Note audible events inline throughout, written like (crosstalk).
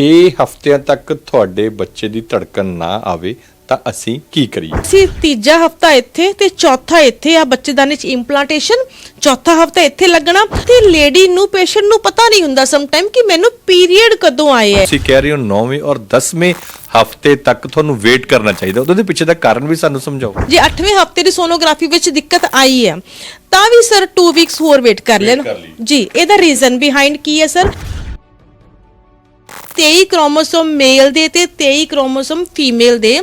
6 ਹਫ਼ਤਿਆਂ ਤੱਕ ਤੁਹਾਡੇ ਬੱਚੇ ਦੀ ਧੜਕਣ ਨਾ ਆਵੇ ਤਾਂ ਅਸੀਂ ਕੀ ਕਰੀਏ? ਅਸੀਂ ਤੀਜਾ ਹਫਤਾ ਇੱਥੇ ਤੇ ਚੌਥਾ ਇੱਥੇ ਆ ਬੱਚੇਦਾਨੀ ਚ ਇੰਪਲਾਂਟੇਸ਼ਨ ਚੌਥਾ ਹਫਤਾ ਇੱਥੇ ਲੱਗਣਾ ਤੇ ਲੇਡੀ ਨੂੰ ਪੇਸ਼ੈਂਟ ਨੂੰ ਪਤਾ ਨਹੀਂ ਹੁੰਦਾ ਸਮ ਟਾਈਮ ਕਿ ਮੈਨੂੰ ਪੀਰੀਅਡ ਕਦੋਂ ਆਏ ਹੈ ਤੁਸੀਂ ਕਹਿ ਰਹੇ ਹੋ 9ਵੇਂ ਔਰ 10ਵੇਂ ਹਫ਼ਤੇ ਤੱਕ ਤੁਹਾਨੂੰ ਵੇਟ ਕਰਨਾ ਚਾਹੀਦਾ ਉਹਦੇ ਪਿੱਛੇ ਦਾ ਕਾਰਨ ਵੀ ਸਾਨੂੰ ਸਮਝਾਓ। ਜੇ 8ਵੇਂ ਹਫ਼ਤੇ ਦੀ ਸੋਨੋਗ੍ਰਾਫੀ ਵਿੱਚ ਦਿੱਕਤ ਆਈ ਹੈ ਤਾਂ ਵੀ ਸਰ 2 ਵੀਕਸ ਹੋਰ ਵੇਟ ਕਰ ਲੈਣ। ਜੀ ਇਹਦਾ ਰੀਜ਼ਨ ਬਿਹਾਈਂਡ ਕੀ ਹੈ ਸਰ 23 ਕ੍ਰੋਮੋਸੋਮ ਮੇਲ ਦੇ ਤੇ 23 ਕ੍ਰੋਮੋਸੋਮ ਫੀਮੇਲ ਦੇ।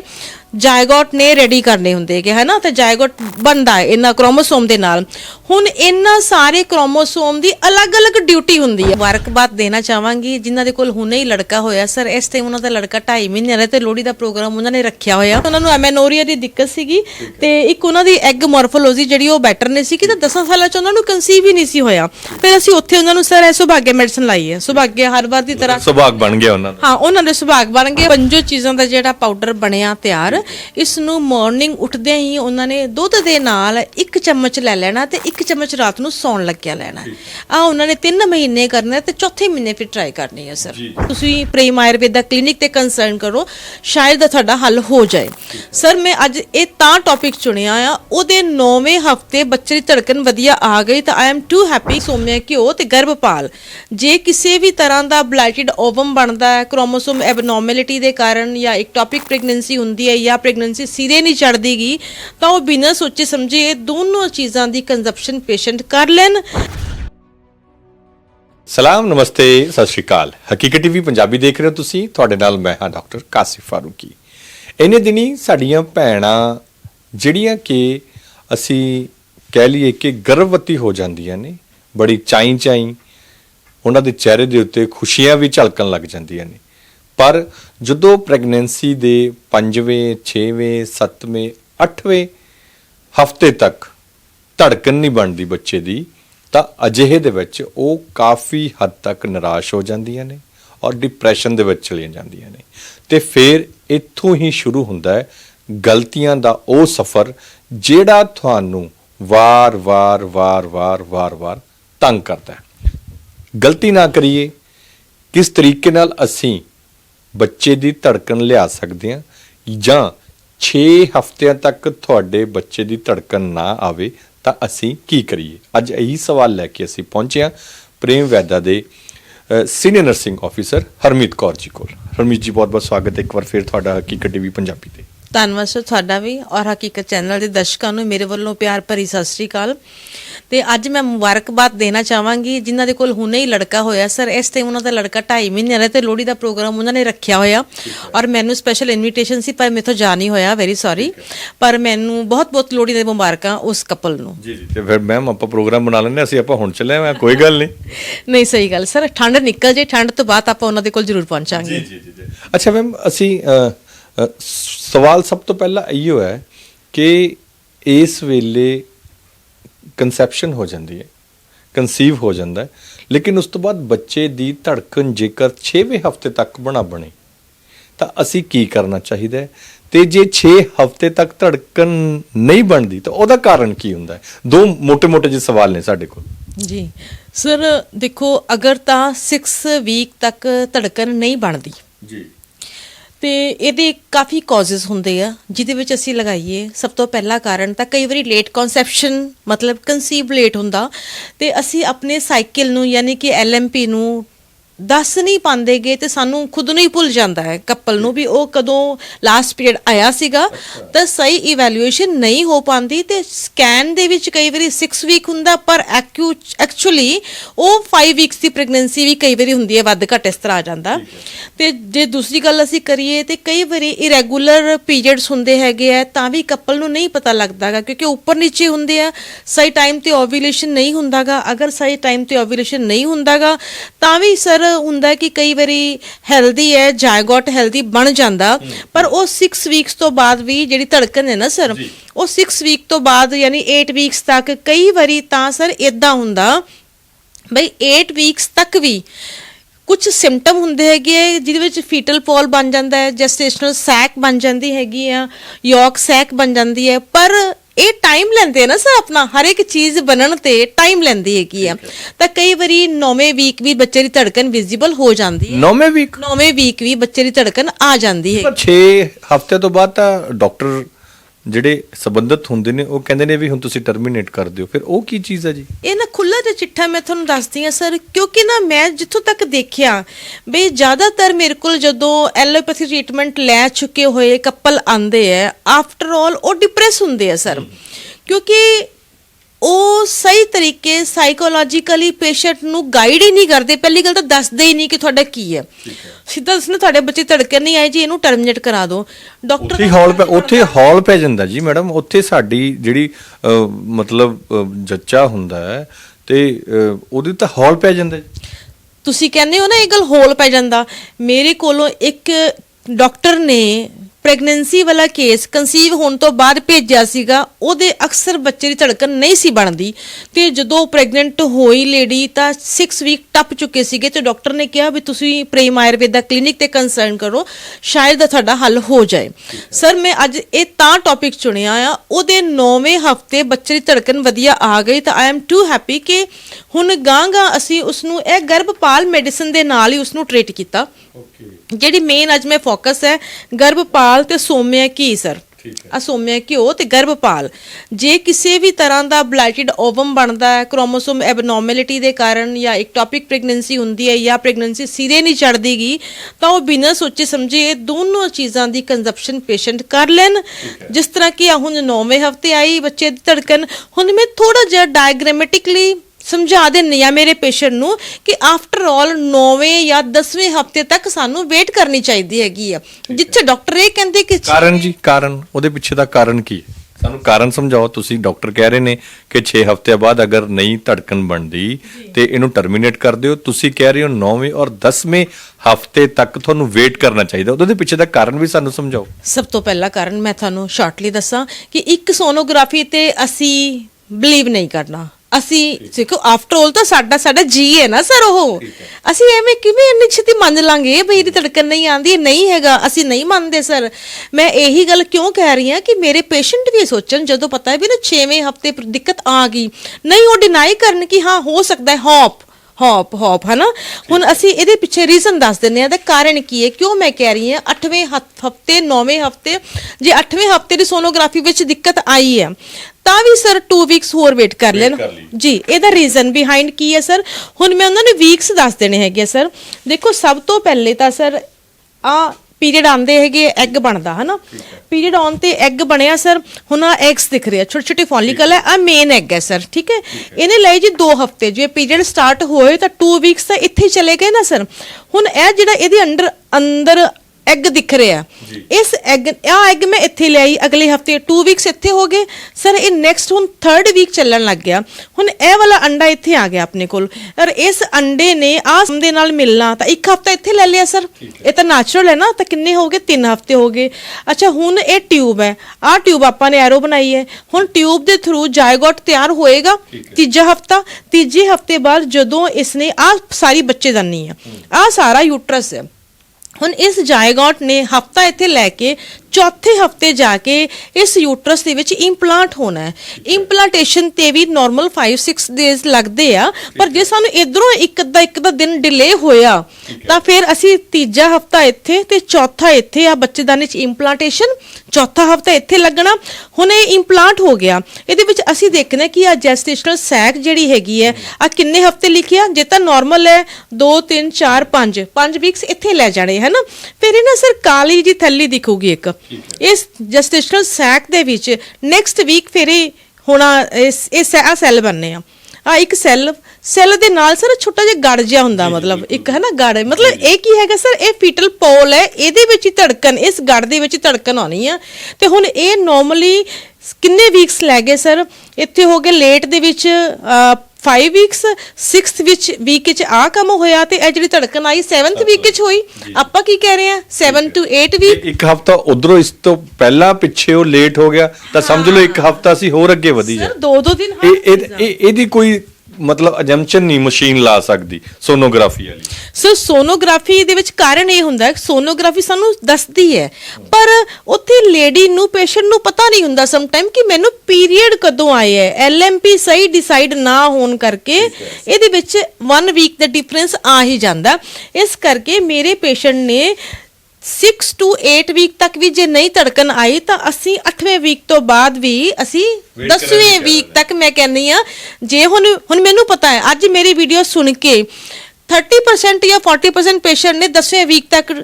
ਜਾਇਗੋਟ ਨੇ ਰੈਡੀ ਕਰਨੇ ਹੁੰਦੇ ਕਿ ਹੈਨਾ? ਤੇ ਜਾਇਗੋਟ ਬਣਦਾ ਹੈ ਇਹਨਾਂ ਕ੍ਰੋਮੋਸੋਮ ਦੇ ਨਾਲ। ਹੁਣ ਇਹਨਾਂ ਸਾਰੇ ਕ੍ਰੋਮੋਸੋਮ ਦੀ ਅਲੱਗ-ਅਲੱਗ ਡਿਊਟੀ ਹੁੰਦੀ ਹੈ। ਵਰਕਬਾਤ ਦੇਣਾ ਚਾਹਾਂਗੀ ਜਿਨ੍ਹਾਂ ਦੇ ਕੋਲ ਹੁਣੇ ਹੀ ਲੜਕਾ ਹੋਇਆ। ਸਰ ਇਸ ਟਾਈਮ ਉਹਨਾਂ ਦਾ ਲੜਕਾ 2.5 ਮਹੀਨੇ ਦਾ ਤੇ ਲੋਹੜੀ ਦਾ ਪ੍ਰੋਗਰਾਮ ਉਹਨਾਂ ਨੇ ਰੱਖਿਆ ਹੋਇਆ। ਉਹਨਾਂ ਨੂੰ ਐਮੈਨੋਰੀਆ ਦੀ ਦਿੱਕਤ ਸੀਗੀ ਤੇ ਇੱਕ ਉਹਨਾਂ ਦੀ ਐਗ ਮੋਰਫੋਲੋਜੀ ਜਿਹੜੀ ਉਹ ਬੈਟਰ ਨਹੀਂ ਸੀ ਕਿ ਤਾਂ 10 ਸਾਲਾਂ ਚ ਉਹਨਾਂ ਨੂੰ ਕਨਸੀਵ ਹੀ ਨਹੀਂ ਸੀ ਹੋਇਆ। ਫਿਰ ਅਸੀਂ ਉੱਥੇ ਉਹਨਾਂ ਨੂੰ ਸਰ ਇਹ ਸੁਭਾਗਿਆ ਮੈਡੀਸਨ ਲਾਈ ਹੈ। ਸੁਭਾਗਿਆ ਹਰ ਵਾਰ ਦੀ ਤਰ੍ਹਾਂ ਸੁਭਾਗ ਬਣ ਗਿਆ ਉਹਨਾਂ ਦਾ। ਹਾਂ ਉਹਨਾਂ ਦੇ ਸੁਭਾਗ ਬਣ ਗਏ। ਪੰਜੋ ਚੀਜ਼ਾਂ ਦਾ ਜਿਹੜਾ ਪਾਊਡਰ ਬਣਿਆ ਤਿਆਰ ਇਸ ਨੂੰ ਮਾਰਨਿੰਗ ਉੱਠਦਿਆਂ ਹੀ ਉਹਨਾਂ ਨੇ ਦੁੱਧ ਦੇ ਨਾਲ ਇੱਕ ਚਮਚ ਲੈ ਲੈਣਾ ਤੇ ਇੱਕ ਚਮਚ ਰਾਤ ਨੂੰ ਸੌਣ ਲੱਗਿਆ ਲੈਣਾ। ਆ ਉਹਨਾਂ ਨੇ 3 ਮਹੀਨੇ ਕਰਨਾ ਤੇ ਚੌਥੇ ਮਹੀਨੇ ਫਿਰ ਟਰਾਈ ਕਰਨੀ ਹੈ ਸਰ ਤੁਸੀਂ ਪ੍ਰੇਮ ਆਯੁਰਵੇਦਾ ਕਲੀਨਿਕ ਤੇ ਕੰਸਰਨ ਕਰੋ ਸ਼ਾਇਦ ਤੁਹਾਡਾ ਹੱਲ ਹੋ ਜਾਏ। ਸਰ ਮੈਂ ਅੱਜ ਇਹ ਤਾਂ ਟੌਪਿਕ ਚੁਣਿਆ ਆ ਉਹਦੇ 9ਵੇਂ ਹਫ਼ਤੇ ਬੱਚੇ ਦੀ ਧੜਕਣ ਵਧੀਆ ਆ ਗਈ ਤਾਂ I am too happy Saumya ਘਿਓ ਤੇ ਗਰਭਪਾਲ। ਜੇ ਕਿਸੇ ਵੀ ਤਰ੍ਹਾਂ ਦਾ ਬਲਾਈਟਡ ਓਵਮ ਬਣਦਾ ਹੈ ਕ੍ਰੋਮੋਸੋਮ ਐਬਨੋਰਮੈਲਿਟੀ ਦੇ ਕਾਰਨ ਜਾਂ ਇਕਟੋਪਿਕ ਪ੍ਰੈਗਨੈਂਸੀ ਹੁੰਦੀ ਹੈ ਜਾਂ ਪ੍ਰੈਗਨੈਂਸੀ ਸਿਰੇ ਨਹੀਂ ਚੜਦੀਗੀ ਤਾਂ ਉਹ ਬਿਨਾਂ ਸੋਚੇ ਸਮਝੇ ਦੋਨੋਂ ਚੀਜ਼ਾਂ ਦੀ ਕੰਜ਼ੰਪਸ਼ਨ ਪੇਸ਼ੈਂਟ ਕਰ ਲੈਣ। ਸਲਾਮ, ਨਮਸਤੇ, ਸਤਿ ਸ਼੍ਰੀ ਅਕਾਲ। ਹਕੀਕਤ ਟੀਵੀ ਪੰਜਾਬੀ ਦੇਖ ਰਹੇ ਹੋ ਤੁਸੀਂ। ਤੁਹਾਡੇ ਨਾਲ ਮੈਂ ਹਾਂ ਡਾਕਟਰ ਕਾਸਿਫ ਫਾਰੂਕੀ। ਇਹਨੇ ਦਿਨੀ ਸਾਡੀਆਂ ਭੈਣਾਂ, ਜਿਹੜੀਆਂ ਕਿ ਅਸੀਂ ਕਹਿ ਲਈਏ ਕਿ ਗਰਭਵਤੀ ਹੋ ਜਾਂਦੀਆਂ ਨੇ, ਬੜੀ ਚਾਈ ਚਾਈ ਉਹਨਾਂ ਦੇ ਚਿਹਰੇ ਦੇ ਉੱਤੇ ਖੁਸ਼ੀਆਂ ਵੀ ਝਲਕਣ ਲੱਗ ਜਾਂਦੀਆਂ ਨੇ। ਪਰ ਜਦੋਂ ਪ੍ਰੈਗਨੈਂਸੀ ਦੇ 5ਵੇਂ 6ਵੇਂ 7ਵੇਂ 8ਵੇਂ ਹਫ਼ਤੇ ਤੱਕ ਧੜਕਣ ਨਹੀਂ ਬਣਦੀ ਬੱਚੇ ਦੀ, ਤਾਂ ਅਜਿਹੇ ਦੇ ਵਿੱਚ ਉਹ ਕਾਫੀ ਹੱਦ ਤੱਕ ਨਿਰਾਸ਼ ਹੋ ਜਾਂਦੀਆਂ ਨੇ ਔਰ ਡਿਪਰੈਸ਼ਨ ਦੇ ਵਿੱਚ ਚਲੀਆਂ ਜਾਂਦੀਆਂ ਨੇ। ਤੇ ਫਿਰ ਇੱਥੋਂ ਹੀ ਸ਼ੁਰੂ ਹੁੰਦਾ ਹੈ ਗਲਤੀਆਂ ਦਾ ਉਹ ਸਫ਼ਰ ਜਿਹੜਾ ਤੁਹਾਨੂੰ ਵਾਰ-ਵਾਰ ਵਾਰ-ਵਾਰ ਵਾਰ-ਵਾਰ ਤੰਗ ਕਰਦਾ ਹੈ। ਗਲਤੀ ਨਾ ਕਰੀਏ। ਕਿਸ ਤਰੀਕੇ ਨਾਲ ਅਸੀਂ ਬੱਚੇ ਦੀ ਧੜਕਣ ਲਿਆ ਸਕਦੇ ਹਾਂ ਜਾਂ 6 ਹਫ਼ਤਿਆਂ ਤੱਕ ਤੁਹਾਡੇ ਬੱਚੇ ਦੀ ਧੜਕਣ ਨਾ ਆਵੇ, ਤਾਂ ਅਸੀਂ ਕੀ ਕਰੀਏ? ਅੱਜ ਇਹੀ ਸਵਾਲ ਲੈ ਕੇ ਅਸੀਂ ਪਹੁੰਚੇ ਹਾਂ ਪ੍ਰੇਮ ਵੈਦਾ ਦੇ senior nursing officer Harmeet Kaur ji ਕੋਲ। ਹਰਮੀਤ ਜੀ ਬਹੁਤ ਬਹੁਤ ਸਵਾਗਤ ਹੈ। ਇੱਕ ਵਾਰ ਫਿਰ ਤੁਹਾਡਾ ਹਕੀਕਤ ਟੀਵੀ ਪੰਜਾਬੀ ਤੇ। ਧੰਨਵਾਦ ਸਰ ਤੁਹਾਡਾ ਵੀ ਔਰ ਹਕੀਕਤ ਚੈਨਲ ਦੇ ਦਰਸ਼ਕਾਂ ਨੂੰ ਮੇਰੇ ਵੱਲੋਂ ਪਿਆਰ ਭਰੀ ਸਤਿ ਸ੍ਰੀ ਅਕਾਲ। ਤੇ ਅੱਜ ਮੈਂ ਮੁਬਾਰਕਬਾਦ ਦੇਣਾ ਚਾਹਾਂਗੀ ਜਿਨ੍ਹਾਂ ਦੇ ਕੋਲ ਹੁਣੇ ਹੀ ਲੜਕਾ ਹੋਇਆ। ਸਰ ਇਸ ਟਾਈਮ ਉਹਨਾਂ ਦਾ ਲੜਕਾ 2.5 ਮਹੀਨੇ ਦਾ ਤੇ ਲੋਹੜੀ ਦਾ ਪ੍ਰੋਗਰਾਮ ਉਹਨਾਂ ਨੇ ਰੱਖਿਆ ਹੋਇਆ। ਔਰ ਮੈਨੂੰ ਸਪੈਸ਼ਲ ਇਨਵੀਟੇਸ਼ਨ ਸੀ ਪਰ ਮੇਥੋਂ ਜਾ ਨਹੀਂ ਹੋਇਆ ਵੈਰੀ ਸੌਰੀ ਪਰ ਮੈਨੂੰ ਬਹੁਤ ਬਹੁਤ ਲੋਹੜੀ ਦੇ ਮੁਬਾਰਕਾਂ ਉਸ ਕਪਲ ਨੂੰ। ਜੀ ਜੀ। ਤੇ ਫਿਰ ਮੈਮ ਆਪਾਂ ਪ੍ਰੋਗਰਾਮ ਬਣਾ ਲੈਂਦੇ ਅਸੀਂ ਆਪਾਂ ਹੁਣ ਚੱਲੇ ਆ ਕੋਈ ਗੱਲ ਨਹੀਂ। (laughs) ਨਹੀਂ ਸਹੀ ਗੱਲ। ਸਰ ਠੰਡ ਨਿਕਲ ਜੇ ਠੰਡ ਤੋਂ ਬਾਅਦ ਆਪਾਂ ਉਹਨਾਂ ਦੇ ਕੋਲ ਜ਼ਰੂਰ ਪਹੁੰਚਾਂਗੇ। ਜੀ ਜੀ ਜੀ ਅੱਛਾ ਮੈਮ ਅਸੀਂ ਅ, ਸਵਾਲ ਸਭ ਤੋਂ ਪਹਿਲਾਂ ਇਹੋ ਹੈ ਕਿ ਇਸ ਵੇਲੇ ਕਨਸੈਪਸ਼ਨ ਹੋ ਜਾਂਦੀ ਹੈ ਕਨਸੀਵ ਹੋ ਜਾਂਦਾ ਹੈ ਲੇਕਿਨ ਉਸ ਤੋਂ ਬਾਅਦ ਬੱਚੇ ਦੀ ਧੜਕਣ ਜੇਕਰ 6ਵੇਂ ਹਫ਼ਤੇ ਤੱਕ ਬਣਾ ਬਣੇ ਤਾਂ ਅਸੀਂ ਕੀ ਕਰਨਾ ਚਾਹੀਦਾ ਹੈ? ਤੇ ਜੇ 6 ਹਫ਼ਤੇ ਤੱਕ ਧੜਕਣ ਨਹੀਂ ਬਣਦੀ ਤਾਂ ਉਹਦਾ ਕਾਰਨ ਕੀ ਹੁੰਦਾ ਹੈ? ਦੋ ਮੋٹے-ਮੋٹے ਜਿਹੇ ਸਵਾਲ ਨੇ ਸਾਡੇ ਕੋਲ। ਜੀ ਸਰ ਦੇਖੋ ਅਗਰ ਤਾਂ 6 ਵੀਕ ਤੱਕ ਧੜਕਣ ਨਹੀਂ ਬਣਦੀ ਜੀ। ਤੇ ਇਹਦੇ ਕਾਫੀ ਕਾਜ਼ਸ ਹੁੰਦੇ ਆ, ਜਿਹਦੇ ਵਿੱਚ ਅਸੀਂ ਲਗਾਈਏ। ਸਭ ਤੋਂ ਪਹਿਲਾ ਕਾਰਨ ਤਾਂ ਕਈ ਵਾਰੀ ਲੇਟ ਕਨਸੈਪਸ਼ਨ ਮਤਲਬ ਕਨਸੀਵ ਲੇਟ ਹੁੰਦਾ। ਤੇ ਅਸੀਂ ਆਪਣੇ ਸਾਈਕਲ ਨੂੰ, ਯਾਨੀ ਕਿ ਐਲਐਮਪੀ ਨੂੰ ਦੱਸ ਨਹੀਂ ਪਾਉਂਦੇਗੇ ਤੇ ਸਾਨੂੰ ਖੁਦ ਨੂੰ ਹੀ ਭੁੱਲ ਜਾਂਦਾ ਹੈ ਕਪਲ ਨੂੰ ਵੀ ਉਹ ਕਦੋਂ ਲਾਸਟ ਪੀਰੀਅਡ ਆਇਆ ਸੀਗਾ ਤਾਂ ਸਹੀ ਇਵੈਲੂਏਸ਼ਨ ਨਹੀਂ ਹੋ ਪਾਉਂਦੀ ਤੇ ਸਕੈਨ ਦੇ ਵਿੱਚ ਕਈ ਵਾਰੀ 6 ਵੀਕ ਹੁੰਦਾ ਪਰ ਐਕਚੁਅਲੀ ਉਹ 5 ਵੀਕਸ ਦੀ ਪ੍ਰੈਗਨੈਂਸੀ ਵੀ ਕਈ ਵਾਰੀ ਹੁੰਦੀ ਹੈ ਵੱਧ ਘੱਟ ਇਸ ਤਰ੍ਹਾਂ ਆ ਜਾਂਦਾ। ਤੇ ਜੇ ਦੂਸਰੀ ਗੱਲ ਅਸੀਂ ਕਰੀਏ ਤੇ ਕਈ ਵਾਰੀ ਇਰੈਗੂਲਰ ਪੀਰੀਅਡਸ ਹੁੰਦੇ ਹੈਗੇ ਆ ਤਾਂ ਵੀ ਕਪਲ ਨੂੰ ਨਹੀਂ ਪਤਾ ਲੱਗਦਾਗਾ ਕਿਉਂਕਿ ਉੱਪਰ ਨੀਚੇ ਹੁੰਦੇ ਆ ਸਹੀ ਟਾਈਮ ਤੇ ਓਵੂਲੇਸ਼ਨ ਨਹੀਂ ਹੁੰਦਾਗਾ। ਅਗਰ ਸਹੀ ਟਾਈਮ ਤੇ ਓਵੂਲੇਸ਼ਨ ਨਹੀਂ ਹੁੰਦਾਗਾ ਤਾਂ ਵੀ ਸਰ ਹੁੰਦਾ ਕਿ ਕਈ ਵਾਰੀ ਹੈਲਦੀ ਹੈ ਜਾਇਗੋਟ ਹੈਲਦੀ ਬਣ ਜਾਂਦਾ। ਪਰ ਉਹ 6 ਵੀਕਸ ਤੋਂ ਬਾਅਦ ਵੀ ਜਿਹੜੀ ਧੜਕਣ ਹੈ ਨਾ ਸਰ ਉਹ 6 ਵੀਕ ਤੋਂ ਬਾਅਦ ਯਾਨੀ 8 ਵੀਕਸ ਤੱਕ ਕਈ ਵਾਰੀ ਤਾਂ ਸਰ ਇਦਾਂ ਹੁੰਦਾ ਬਈ 8 ਵੀਕਸ ਤੱਕ ਵੀ ਕੁਝ ਸਿੰਪਟਮ ਹੁੰਦੇ ਹੈਗੇ ਜਿਹਦੇ ਵਿੱਚ ਫੀਟਲ ਪੋਲ ਬਣ ਜਾਂਦਾ ਹੈ ਜੈਸਟੇਸ਼ਨਲ ਸੈਕ ਬਣ ਜਾਂਦੀ ਹੈਗੀ ਆ ਯੋਕ ਸੈਕ ਬਣ ਜਾਂਦੀ ਹੈ। ਪਰ ਇਹ ਟਾਈਮ ਲੈਂਦੇ ਆ ਨਾ ਸਰ ਆਪਣਾ ਹਰ ਇੱਕ ਚੀਜ਼ ਬਣਨ ਤੇ ਟਾਈਮ ਲੈਂਦੀ ਹੈਗੀ ਆ। ਤਾਂ ਕਈ ਵਾਰੀ ਨੌਵੇਂ ਵੀਕ ਵੀ ਬੱਚੇ ਦੀ ਧੜਕਨ ਵਿਜ਼ੀਬਲ ਹੋ ਜਾਂਦੀ ਹੈ। ਨੌਵੇਂ ਵੀਕ ਨੌਵੇਂ ਵੀਕ ਵੀ ਬੱਚੇ ਦੀ ਧੜਕਨ ਆ ਜਾਂਦੀ ਹੈ। ਪਰ 6 ਹਫ਼ਤੇ ਤੋਂ ਬਾਅਦ ਤਾਂ ਡਾਕਟਰ ਜਿਹੜੇ ਸੰਬੰਧਿਤ ਹੁੰਦੇ ਨੇ ਉਹ ਕਹਿੰਦੇ ਨੇ ਵੀ ਹੁਣ ਤੁਸੀਂ ਟਰਮੀਨੇਟ ਕਰ ਦਿਓ। ਫਿਰ ਉਹ ਕੀ ਚੀਜ਼ ਹੈ ਜੀ? ਇਹ ਨਾ ਖੁੱਲਾ ਜਿਹਾ ਚਿੱਠਾ ਮੈਂ ਤੁਹਾਨੂੰ ਦੱਸਦੀ ਹਾਂ ਸਰ ਕਿਉਂਕਿ ਨਾ ਮੈਂ ਜਿੱਥੋਂ ਤੱਕ ਦੇਖਿਆ ਬਈ ਜ਼ਿਆਦਾਤਰ ਮੇਰੇ ਕੋਲ ਜਦੋਂ ਐਲੋਪੈਥੀ ਟ੍ਰੀਟਮੈਂਟ ਲੈ ਚੁੱਕੇ ਹੋਏ ਕਪਲ ਆਂਦੇ ਆ ਆਫਟਰ ਆਲ ਉਹ ਡਿਪਰੈਸ ਹੁੰਦੇ ਆ ਸਰ। ਕਿਉਂਕਿ ਉਹ ਸਹੀ ਤਰੀਕੇ ਸਾਈਕੋਲੋਜੀਕਲੀ ਪੇਸ਼ੈਂਟ ਨੂੰ ਗਾਈਡ ਹੀ ਨਹੀਂ ਕਰਦੇ। ਪਹਿਲੀ ਗੱਲ ਤਾਂ ਦੱਸਦੇ ਹੀ ਨਹੀਂ ਕਿ ਤੁਹਾਡਾ ਕੀ ਹੈ। ਸਿੱਧਾ ਦੱਸਣਾ ਤੁਹਾਡੇ ਬੱਚੇ ਧੜਕਣ ਨਹੀਂ ਆਈ ਜੀ ਇਹਨੂੰ ਟਰਮੀਨੇਟ ਕਰਾ ਦਿਓ। ਡਾਕਟਰ ਉੱਥੇ ਹਾਲ ਪੈ ਉੱਥੇ ਹਾਲ ਪੈ ਜਾਂਦਾ ਜੀ ਮੈਡਮ। ਉੱਥੇ ਸਾਡੀ ਜਿਹੜੀ ਮਤਲਬ ਜੱਚਾ ਹੁੰਦਾ ਹੈ ਤੇ ਉਹਦੇ ਤਾਂ ਹਾਲ ਪੈ ਜਾਂਦਾ ਜੀ। ਤੁਸੀਂ ਕਹਿੰਦੇ ਹੋ ਨਾ ਇਹ ਗੱਲ ਹੋਲ ਪੈ ਜਾਂਦਾ। ਮੇਰੇ ਕੋਲੋਂ ਇੱਕ ਡਾਕਟਰ ਨੇ ਪ੍ਰੈਗਨੈਂਸੀ ਵਾਲਾ ਕੇਸ ਕਨਸੀਵ ਹੋਣ ਤੋਂ ਬਾਅਦ ਭੇਜਿਆ ਸੀਗਾ, ਉਹਦੇ ਅਕਸਰ ਬੱਚੇ ਦੀ ਧੜਕਨ ਨਹੀਂ ਸੀ ਬਣਦੀ। ਤੇ ਜਦੋਂ ਪ੍ਰੈਗਨੈਂਟ ਹੋਈ ਲੇਡੀ ਤਾਂ 6 ਵੀਕ ਟੱਪ ਚੁੱਕੇ ਸੀਗੇ ਤੇ ਡਾਕਟਰ ਨੇ ਕਿਹਾ ਵੀ ਤੁਸੀਂ ਪ੍ਰੇਮ ਆਯੁਰਵੇਦਾ ਕਲੀਨਿਕ ਤੇ ਕੰਸਰਨ ਕਰੋ, ਸ਼ਾਇਦ ਤੁਹਾਡਾ ਹੱਲ ਹੋ ਜਾਏ। ਸਰ ਮੈਂ ਅੱਜ ਇਹ ਤਾਂ ਟੌਪਿਕ ਚੁਣਿਆ ਆ, ਉਹਦੇ 9ਵੇਂ ਹਫ਼ਤੇ ਬੱਚੇ ਦੀ ਧੜਕਣ ਵਧੀਆ ਆ ਗਈ ਤਾਂ ਆਈ ਐਮ ਟੂ ਹੈਪੀ ਕਿ ਹੁਣ ਗਾਂਗਾ ਅਸੀਂ ਉਸ ਨੂੰ ਇਹ ਗਰਭਪਾਲ ਮੈਡੀਸਨ ਦੇ ਨਾਲ ਹੀ ਉਸ ਨੂੰ ਟ੍ਰੀਟ ਕੀਤਾ। ਜਿਹੜੀ ਮੇਨ ਅੱਜ ਮੈਂ ਫੋਕਸ ਹੈ ਗਰਭਪਾਲ ਤੇ ਸੋਮਿਆ ਘੀ ਸਰ ਆ ਸੋਮਿਆ ਘਿਓ ਤੇ ਗਰਭਪਾਲ? ਜੇ ਕਿਸੇ ਵੀ ਤਰ੍ਹਾਂ ਦਾ ਬਲਾਈਟਡ ਓਵਮ ਬਣਦਾ ਹੈ ਕ੍ਰੋਮੋਸੋਮ ਐਬਨੋਰਮੈਲਿਟੀ ਦੇ ਕਾਰਨ ਜਾਂ ਇਕਟੋਪਿਕ ਪ੍ਰੈਗਨੈਂਸੀ ਹੁੰਦੀ ਹੈ ਜਾਂ ਪ੍ਰੈਗਨੈਂਸੀ ਸਿਰੇ ਨਹੀਂ ਚੜਦੀਗੀ ਤਾਂ ਉਹ ਬਿਨਾਂ ਸੋਚੇ ਸਮਝੇ ਇਹ ਦੋਨੋਂ ਚੀਜ਼ਾਂ ਦੀ ਕੰਜ਼ੰਪਸ਼ਨ ਪੇਸ਼ੈਂਟ ਕਰ ਲੈਣ। ਜਿਸ ਤਰ੍ਹਾਂ ਕਿ ਆ ਹੁਣ 9ਵੇਂ ਹਫ਼ਤੇ ਆਈ ਬੱਚੇ ਦੀ ਧੜਕਨ ਹੁਣ ਮੈਂ ਥੋੜਾ ਜਿਹਾ ਡਾਇਗਰਾਮੈਟਿਕਲੀ ਸਮਝਾ ਦਿੰਨੀ ਆ ਮੇਰੇ ਪੇਸ਼ੈਂਟ ਨੂੰ ਕਿ ਆਫਟਰ ਆਲ 9ਵੇਂ ਜਾਂ 10ਵੇਂ ਹਫ਼ਤੇ ਤੱਕ ਸਾਨੂੰ ਵੇਟ ਕਰਨੀ ਚਾਹੀਦੀ ਹੈਗੀ ਆ। ਜਿੱਥੇ ਡਾਕਟਰ ਇਹ ਕਹਿੰਦੇ ਕਿ ਕਾਰਨ ਜੀ ਕਾਰਨ ਉਹਦੇ ਪਿੱਛੇ ਦਾ ਕਾਰਨ ਕੀ ਹੈ? ਸਾਨੂੰ ਕਾਰਨ ਸਮਝਾਓ ਤੁਸੀਂ ਡਾਕਟਰ ਕਹਿ ਰਹੇ ਨੇ ਕਿ 6 ਹਫ਼ਤਿਆਂ ਬਾਅਦ ਅਗਰ ਨਹੀਂ ਧੜਕਨ ਬਣਦੀ ਤੇ ਇਹਨੂੰ ਟਰਮੀਨੇਟ ਕਰ ਦਿਓ। ਤੁਸੀਂ ਕਹਿ ਰਹੇ ਹੋ 9ਵੇਂ ਔਰ 10ਵੇਂ ਹਫ਼ਤੇ ਤੱਕ ਤੁਹਾਨੂੰ ਵੇਟ ਕਰਨਾ ਚਾਹੀਦਾ। ਉਹਦੇ ਪਿੱਛੇ ਦਾ ਕਾਰਨ ਵੀ ਸਾਨੂੰ ਸਮਝਾਓ। ਸਭ ਤੋਂ ਪਹਿਲਾ ਕਾਰਨ ਮੈਂ ਤੁਹਾਨੂੰ ਸ਼ਾਰਟਲੀ ਦੱਸਾਂ ਕਿ ਇੱਕ ਸੋਨੋਗ੍ਰਾਫੀ ਤੇ ਅਸੀਂ ਬਲੀਵ ਨਹੀਂ ਕਰਨਾ। ਅਸੀਂ ਦੇਖੋ ਆਫਟਰ ਆਲ ਤਾਂ ਸਾਡਾ ਸਾਡਾ ਜੀ ਹੈ ਨਾ ਸਰ ਉਹ। ਅਸੀਂ ਐਵੇਂ ਕਿਵੇਂ ਇੰਨੀ ਛੇਤੀ ਮੰਨ ਲਾਂਗੇ ਬਈ ਇਹਦੀ ਧੜਕਣ ਨਹੀਂ ਆਂਦੀ ਨਹੀਂ ਹੈਗਾ ਅਸੀਂ ਨਹੀਂ ਮੰਨਦੇ ਸਰ। ਮੈਂ ਇਹੀ ਗੱਲ ਕਿਉਂ ਕਹਿ ਰਹੀ ਹਾਂ ਕਿ ਮੇਰੇ ਪੇਸ਼ੈਂਟ ਵੀ ਸੋਚਣ ਜਦੋਂ ਪਤਾ ਹੈ ਵੀ ਨਾ 6ਵੇਂ ਹਫ਼ਤੇ ਦਿੱਕਤ ਆ ਗਈ। ਨਹੀਂ ਉਹ ਡਿਨਾਈ ਕਰਨ ਕਿ ਹਾਂ ਹੋ ਸਕਦਾ ਹੈ ਹੌਪ ਹੌਪ ਹੌਪ ਹਨਾ? ਹੁਣ ਅਸੀਂ ਇਹਦੇ ਪਿੱਛੇ ਰੀਜ਼ਨ ਦੱਸ ਦਿੰਦੇ ਆ ਦਾ ਕਾਰਨ ਕੀ ਹੈ ਕਿਉਂ ਮੈਂ ਕਹਿ ਰਹੀ ਹਾਂ 8ਵੇਂ ਹਫ਼ਤੇ 9ਵੇਂ ਹਫ਼ਤੇ ਜੇ 8ਵੇਂ ਹਫ਼ਤੇ ਦੀ ਸੋਨੋਗ੍ਰਾਫੀ ਵਿੱਚ ਦਿੱਕਤ ਆਈ ਹੈ ਤਾਂ ਵੀ ਸਰ 2 ਵੀਕਸ ਹੋਰ ਵੇਟ ਕਰ ਲੈਣ। ਜੀ ਇਹਦਾ ਰੀਜ਼ਨ ਬਿਹਾਈਂਡ ਕੀ ਹੈ ਸਰ? ਹੁਣ ਮੈਂ ਉਹਨਾਂ ਨੂੰ ਵੀਕਸ ਦੱਸ ਦੇਣੇ ਹੈਗੇ ਸਰ। ਦੇਖੋ ਸਭ ਤੋਂ ਪਹਿਲੇ ਤਾਂ ਸਰ ਆ ਪੀਰੀਅਡ ਆਉਂਦੇ ਹੈਗੇ ਐਗ ਬਣਦਾ ਹਨਾ? ਪੀਰੀਅਡ ਆਉਣ ਤੇ ਐਗ ਬਣਿਆ ਸਰ ਹੁਣ ਆ ਐਗਸ ਦਿਖ ਰਿਹਾ ਛੋਟੇ ਛੋਟੇ ਫੋਲੀਕਲ ਹੈ ਆ ਮੇਨ ਐਗ ਹੈ ਸਰ ਠੀਕ ਹੈ? ਇਹਨੇ ਲਈ ਜੀ 2 ਹਫ਼ਤੇ ਜੇ ਪੀਰੀਅਡ ਸਟਾਰਟ ਹੋਏ ਤਾਂ 2 ਵੀਕਸ ਤਾਂ ਇੱਥੇ ਹੀ ਚਲੇ ਗਏ ਨਾ ਸਰ। ਹੁਣ ਇਹ ਜਿਹੜਾ ਇਹਦੇ ਅੰਡਰ ਅੰਦਰ ਐਗ ਦਿਖ ਰਿਹਾ। ਇਸ ਐਗ ਆ ਐਗ ਮੈਂ ਇੱਥੇ ਲਿਆਈ ਅਗਲੇ ਹਫ਼ਤੇ 2 ਵੀਕਸ ਇੱਥੇ ਹੋ ਗਏ। ਸਰ ਇਹ ਨੈਕਸਟ ਹੁਣ 3rd ਵੀਕ ਚੱਲਣ ਲੱਗ ਗਿਆ। ਹੁਣ ਇਹ ਵਾਲਾ ਅੰਡਾ ਇੱਥੇ ਆ ਗਿਆ ਆਪਣੇ ਕੋਲ। ਔਰ ਇਸ ਅੰਡੇ ਨੇ ਆ ਦੇ ਨਾਲ ਮਿਲਣਾ ਤਾਂ ਇੱਕ ਹਫਤਾ ਇੱਥੇ ਲੈ ਲਿਆ ਸਰ ਇਹ ਤਾਂ ਨੈਚੁਰਲ ਹੈ ਨਾ ਤਾਂ ਕਿੰਨੇ ਹੋ ਗਏ? 3 ਹਫ਼ਤੇ ਹੋ ਗਏ। ਅੱਛਾ ਹੁਣ ਇਹ ਟਿਊਬ ਹੈ। ਆ ਟਿਊਬ ਆਪਾਂ ਨੇ ਐਰੋ ਬਣਾਈ ਹੈ। ਹੁਣ ਟਿਊਬ ਦੇ ਥਰੂ ਜਾਇਗੋਟ ਤਿਆਰ ਹੋਏਗਾ ਤੀਜਾ ਹਫਤਾ। ਤੀਜੇ ਹਫ਼ਤੇ ਬਾਅਦ ਜਦੋਂ ਇਸਨੇ ਆ ਸਾਰੀ ਬੱਚੇਦਾਨੀ ਆ ਆ ਸਾਰਾ ਯੂਟਰਸ ਹੈ। ਹੁਣ ਇਸ ਜਾਇਗੋਟ ਨੇ ਹਫਤਾ ਇੱਥੇ ਲੈ ਕੇ ਚੌਥੇ ਹਫ਼ਤੇ ਜਾ ਕੇ ਇਸ ਯੂਟਰਸ ਦੇ ਵਿੱਚ ਇੰਪਲਾਂਟ ਹੋਣਾ ਹੈ। ਇੰਪਲਾਂਟੇਸ਼ਨ ਤੇ ਵੀ ਨਾਰਮਲ 5-6 ਡੇਜ਼ ਲੱਗਦੇ ਆ ਪਰ ਜੇ ਸਾਨੂੰ ਇਧਰੋਂ ਇੱਕ ਅੱਧਾ ਇੱਕ ਦਾ ਦਿਨ ਡਿਲੇ ਹੋਇਆ ਤਾਂ ਫਿਰ ਅਸੀਂ ਤੀਜਾ ਹਫਤਾ ਇੱਥੇ ਤੇ ਚੌਥਾ ਇੱਥੇ ਆ ਬੱਚੇਦਾਨੀ ਚ ਇੰਪਲਾਂਟੇਸ਼ਨ ਚੌਥਾ ਹਫਤਾ ਇੱਥੇ ਲੱਗਣਾ। ਹੁਣ ਇਹ ਇੰਪਲਾਂਟ ਹੋ ਗਿਆ। ਇਹਦੇ ਵਿੱਚ ਅਸੀਂ ਦੇਖਣਾ ਕਿ ਆ ਜੈਸਟੇਸ਼ਨਲ ਸੈਕ ਜਿਹੜੀ ਹੈਗੀ ਹੈ ਆ ਕਿੰਨੇ ਹਫ਼ਤੇ ਲਿਖਿਆ? ਜੇ ਤਾਂ ਨਾਰਮਲ ਹੈ 2 3 4 5 5 ਵੀਕਸ ਇੱਥੇ ਲੈ ਜਾਣੇ ਹੈ ਨਾ ਫਿਰ ਇਹ ਨਾ ਸਰ ਕਾਲੀ ਜੀ ਥੈਲੀ ਦਿਖੂਗੀ ਇੱਕ। ਇਸ ਜੈਸਟੇਸ਼ਨਲ ਸੈਕ ਦੇ ਵਿੱਚ ਨੈਕਸਟ ਵੀਕ ਫਿਰ ਇਹ ਹੋਣਾ ਇਸ ਇਸ ਆ ਸੈੱਲ ਬਣਨੇ ਆ। ਆ ਇੱਕ ਸੈੱਲ ਸੈੱਲ ਦੇ ਨਾਲ ਸਰ ਛੋਟਾ ਜਿਹਾ ਗੜ ਜਿਹਾ ਹੁੰਦਾ ਮਤਲਬ ਇੱਕ ਹੈ ਨਾ ਗੜ। ਮਤਲਬ ਇਹ ਕੀ ਹੈਗਾ ਸਰ ਇਹ ਫੀਟਲ ਪੋਲ ਹੈ ਇਹਦੇ ਵਿੱਚ ਹੀ ਧੜਕਨ ਇਸ ਗੜ ਦੇ ਵਿੱਚ ਹੀ ਧੜਕਨ ਆਉਣੀ ਆ। ਤੇ ਹੁਣ ਇਹ ਨਾਰਮਲੀ ਕਿੰਨੇ ਵੀਕਸ ਲੈ ਗਏ ਸਰ? ਇੱਥੇ ਹੋ ਗਏ ਲੇਟ ਦੇ ਵਿੱਚ 5 ਵੀਕਸ 6th ਵਿੱਚ ਵੀਕ ਵਿੱਚ ਆ ਕੰਮ ਹੋਇਆ ਤੇ ਇਹ ਜਿਹੜੀ ਧੜਕਨ ਆਈ 7th ਵੀਕ ਵਿੱਚ ਹੋਈ। ਆਪਾਂ ਕੀ ਕਹਿ ਰਹੇ ਆ 7 to 8 ਵੀਕ ਇੱਕ ਹਫ਼ਤਾ ਉਧਰੋਂ ਇਸ ਤੋਂ ਪਹਿਲਾਂ ਪਿੱਛੇ ਉਹ ਲੇਟ ਹੋ ਗਿਆ ਤਾਂ ਸਮਝ ਲਓ ਇੱਕ ਹਫ਼ਤਾ ਅਸੀਂ ਹੋਰ ਅੱਗੇ ਵਧੀ ਜਾ ਸਰ ਦੋ ਦੋ ਦਿਨ ਇਹ- ਇਹਦੀ ਕੋਈ ਮਤਲਬ ਅਜੰਪਸ਼ਨ ਨਹੀਂ ਮਸ਼ੀਨ ਲਾ ਸਕਦੀ ਸੋਨੋਗ੍ਰਾਫੀ ਵਾਲੀ। ਸੋ ਸੋਨੋਗ੍ਰਾਫੀ ਦੇ ਵਿੱਚ ਕਾਰਨ ਇਹ ਹੁੰਦਾ ਹੈ ਸੋਨੋਗ੍ਰਾਫੀ ਸਾਨੂੰ ਦੱਸਦੀ ਹੈ ਪਰ ਉੱਥੇ ਲੇਡੀ ਨੂੰ ਪੇਸ਼ੈਂਟ ਨੂੰ ਪਤਾ ਨਹੀਂ ਹੁੰਦਾ ਸਮ ਟਾਈਮ ਕਿ ਮੈਨੂੰ ਪੀਰੀਅਡ ਕਦੋਂ ਆਏ ਹੈ। ਐਲਐਮਪੀ ਸਹੀ ਡਿਸਾਈਡ ਨਾ ਹੋਣ ਕਰਕੇ ਇਹਦੇ ਵਿੱਚ 1 ਵੀਕ ਦਾ ਡਿਫਰੈਂਸ ਆ ਹੀ ਜਾਂਦਾ। ਇਸ ਕਰਕੇ ਮੇਰੇ ਪੇਸ਼ੈਂਟ ਨੇ 6 ਟੂ 8 ਵੀਕ ਤੱਕ ਵੀ ਜੇ ਨਹੀਂ ਧੜਕਨ ਆਈ ਤਾਂ ਅਸੀਂ 8ਵੇਂ ਵੀਕ ਤੋਂ ਬਾਅਦ ਵੀ ਅਸੀਂ Wait ਕਰਨ ਦੀ 10ਵੇਂ ਗੱਲ ਵੀਕ ਤੱਕ ਮੈਂ ਕਹਿੰਨੀ ਆ ਜੇ ਹੁਣ ਹੁਣ ਮੈਨੂੰ ਪਤਾ ਹੈ ਅੱਜ ਮੇਰੀ ਵੀਡੀਓ ਸੁਣ ਕੇ 30% ਜਾਂ 40% ਪੇਸ਼ੈਂਟ ਨੇ 10ਵੇਂ ਵੀਕ ਤੱਕ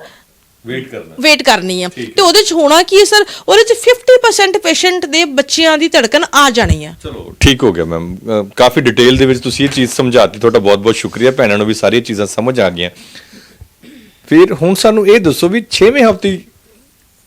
ਵੇਟ ਕਰਨਾ। ਵੇਟ ਕਰਨੀ ਆ। ਤੇ ਉਹਦੇ ਚ ਹੋਣਾ ਕੀ ਹੈ ਸਰ ਉਹਦੇ ਚ 50% ਪੇਸ਼ੈਂਟ ਦੇ ਬੱਚਿਆਂ ਦੀ ਧੜਕਨ ਆ ਜਾਣੀ ਆ। ਚਲੋ। ਠੀਕ ਹੋ ਗਿਆ ਮੈਮ ਕਾਫੀ ਡਿਟੇਲ ਦੇ ਵਿੱਚ ਤੁਸੀਂ ਇਹ ਚੀਜ਼ ਸਮਝਾਤੀ। ਤੁਹਾਡਾ ਬਹੁਤ-ਬਹੁਤ ਸ਼ੁਕਰੀਆ। ਭੈਣਾਂ ਨੂੰ ਵੀ ਸਾਰੀਆਂ ਚੀਜ਼ਾਂ ਸਮਝ ਆ ਗਈਆਂ। ਫਿਰ ਹੁਣ ਸਾਨੂੰ ਇਹ ਦੱਸੋ ਵੀ 6ਵੇਂ ਹਫ਼ਤੇ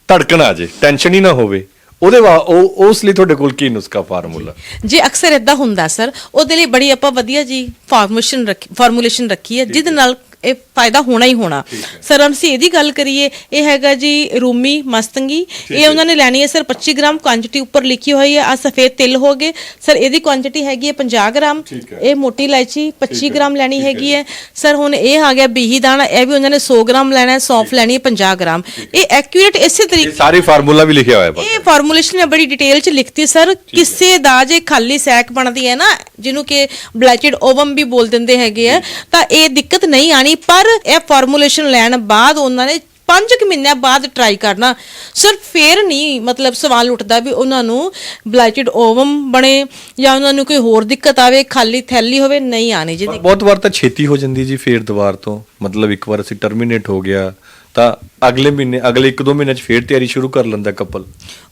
ਧੜਕਣ ਆ ਜੇ ਟੈਨਸ਼ਨ ਹੀ ਨਾ ਹੋਵੇ। ਉਹਦੇ ਵਾ ਉਹ ਉਸ ਲਈ ਤੁਹਾਡੇ ਕੋਲ ਕੀ ਨੁਸਖਾ ਫਾਰਮੂਲਾ? ਜੇ ਅਕਸਰ ਇਦਾਂ ਹੁੰਦਾ ਸਰ ਉਹਦੇ ਲਈ ਬੜੀ ਆਪਾਂ ਵਧੀਆ ਜੀ ਫਾਰਮੂਲੇਸ਼ਨ ਰੱਖੀ ਫਾਰਮੂਲੇਸ਼ਨ ਰੱਖੀ ਹੈ ਜਿਹਦੇ ਨਾਲ ਇਹ ਫਾਇਦਾ ਹੋਣਾ ਹੀ ਹੋਣਾ। ਸਰ ਅਸੀਂ ਇਹਦੀ ਗੱਲ ਕਰੀਏ ਇਹ ਹੈਗਾ ਜੀ ਰੂਮੀ ਮਸਤੰਗੀ। ਇਹ ਉਹਨਾਂ ਨੇ ਲੈਣੀ ਹੈ ਸਰ 25 ਗ੍ਰਾਮ ਕੁਆਂਟੀਟੀ ਉੱਪਰ ਲਿਖੀ ਹੋਈ ਹੈ। ਆ ਸਫੇਦ ਤਿਲ ਹੋ ਗਏ। ਸਰ ਇਹਦੀ ਕੁਆਂਟੀਟੀ ਹੈਗੀ ਹੈ 50 ਗ੍ਰਾਮ। ਇਹ ਮੋਟੀ ਇਲਾਇਚੀ 25 ਹੈ, ਗ੍ਰਾਮ ਲੈਣੀ ਹੈਗੀ ਹੈ। ਸਰ ਹੁਣ ਇਹ ਆ ਗਿਆ ਬੀਹੀ ਦਾਣਾ। ਇਹ ਵੀ ਉਹਨਾਂ ਨੇ 100 ਗ੍ਰਾਮ ਲੈਣਾ ਹੈ ਸੌਂਫ ਲੈਣੀ ਹੈ 50 ਗ੍ਰਾਮ। ਇਹ ਐਕਿਊਰੇਟ ਇਸੇ ਤਰੀਕੇ ਸਾਰੇ ਫਾਰਮੂਲਾ ਵੀ ਲਿਖਿਆ ਹੋਇਆ ਹੈ ਇਹ ਫਾਰਮੂਲੇਸ਼ਨ ਮੈਂ ਬੜੀ ਡਿਟੇਲ ਚ ਲਿਖਤੀ ਸਰ। ਕਿਸੇ ਦਾ ਜੇ ਖਾਲੀ ਸੈਕ ਬਣਦੀ ਹੈ ਨਾ ਜਿਹਨੂੰ ਕਿ ਬਲੈਚਡ ਓਵਮ ਵੀ ਬੋਲ ਦਿੰਦੇ ਹੈਗੇ ਆ ਤਾਂ ਇਹ ਦਿੱਕਤ ਨਹੀਂ ਆਣੀ। ਪਰ ਇਹ ਫਾਰਮੂਲੇਸ਼ਨ ਲੈਣ ਬਾਅਦ ਉਹਨਾਂ ਨੇ 5 ਕੁ ਮਹੀਨਿਆਂ ਬਾਅਦ ਟਰਾਈ ਕਰਨਾ। ਸਰ ਫੇਰ ਨਹੀਂ ਮਤਲਬ ਸਵਾਲ ਉੱਠਦਾ ਵੀ ਉਹਨਾਂ ਨੂੰ ਬਲੈਚਡ ਓਵਮ ਬਣੇ ਜਾਂ ਉਹਨਾਂ ਨੂੰ ਕੋਈ ਹੋਰ ਦਿੱਕਤ ਆਵੇ ਖਾਲੀ ਥੈਲੀ ਹੋਵੇ ਨਹੀਂ ਆਣੀ ਜੀ ਬਹੁਤ ਵਾਰ ਤਾਂ ਛੇਤੀ ਹੋ ਜਾਂਦੀ ਜੀ ਫੇਰ ਦੁਬਾਰ ਤੋਂ। ਮਤਲਬ ਇੱਕ ਵਾਰ ਅਸੀਂ ਟਰਮੀਨੇਟ ਹੋ ਗਿਆ ਤਾਂ ਅਗਲੇ ਮਹੀਨੇ ਅਗਲੇ 1-2 ਮਹੀਨੇ ਚ ਫੇਰ ਤਿਆਰੀ ਸ਼ੁਰੂ ਕਰ ਲੈਂਦਾ ਕਪਲ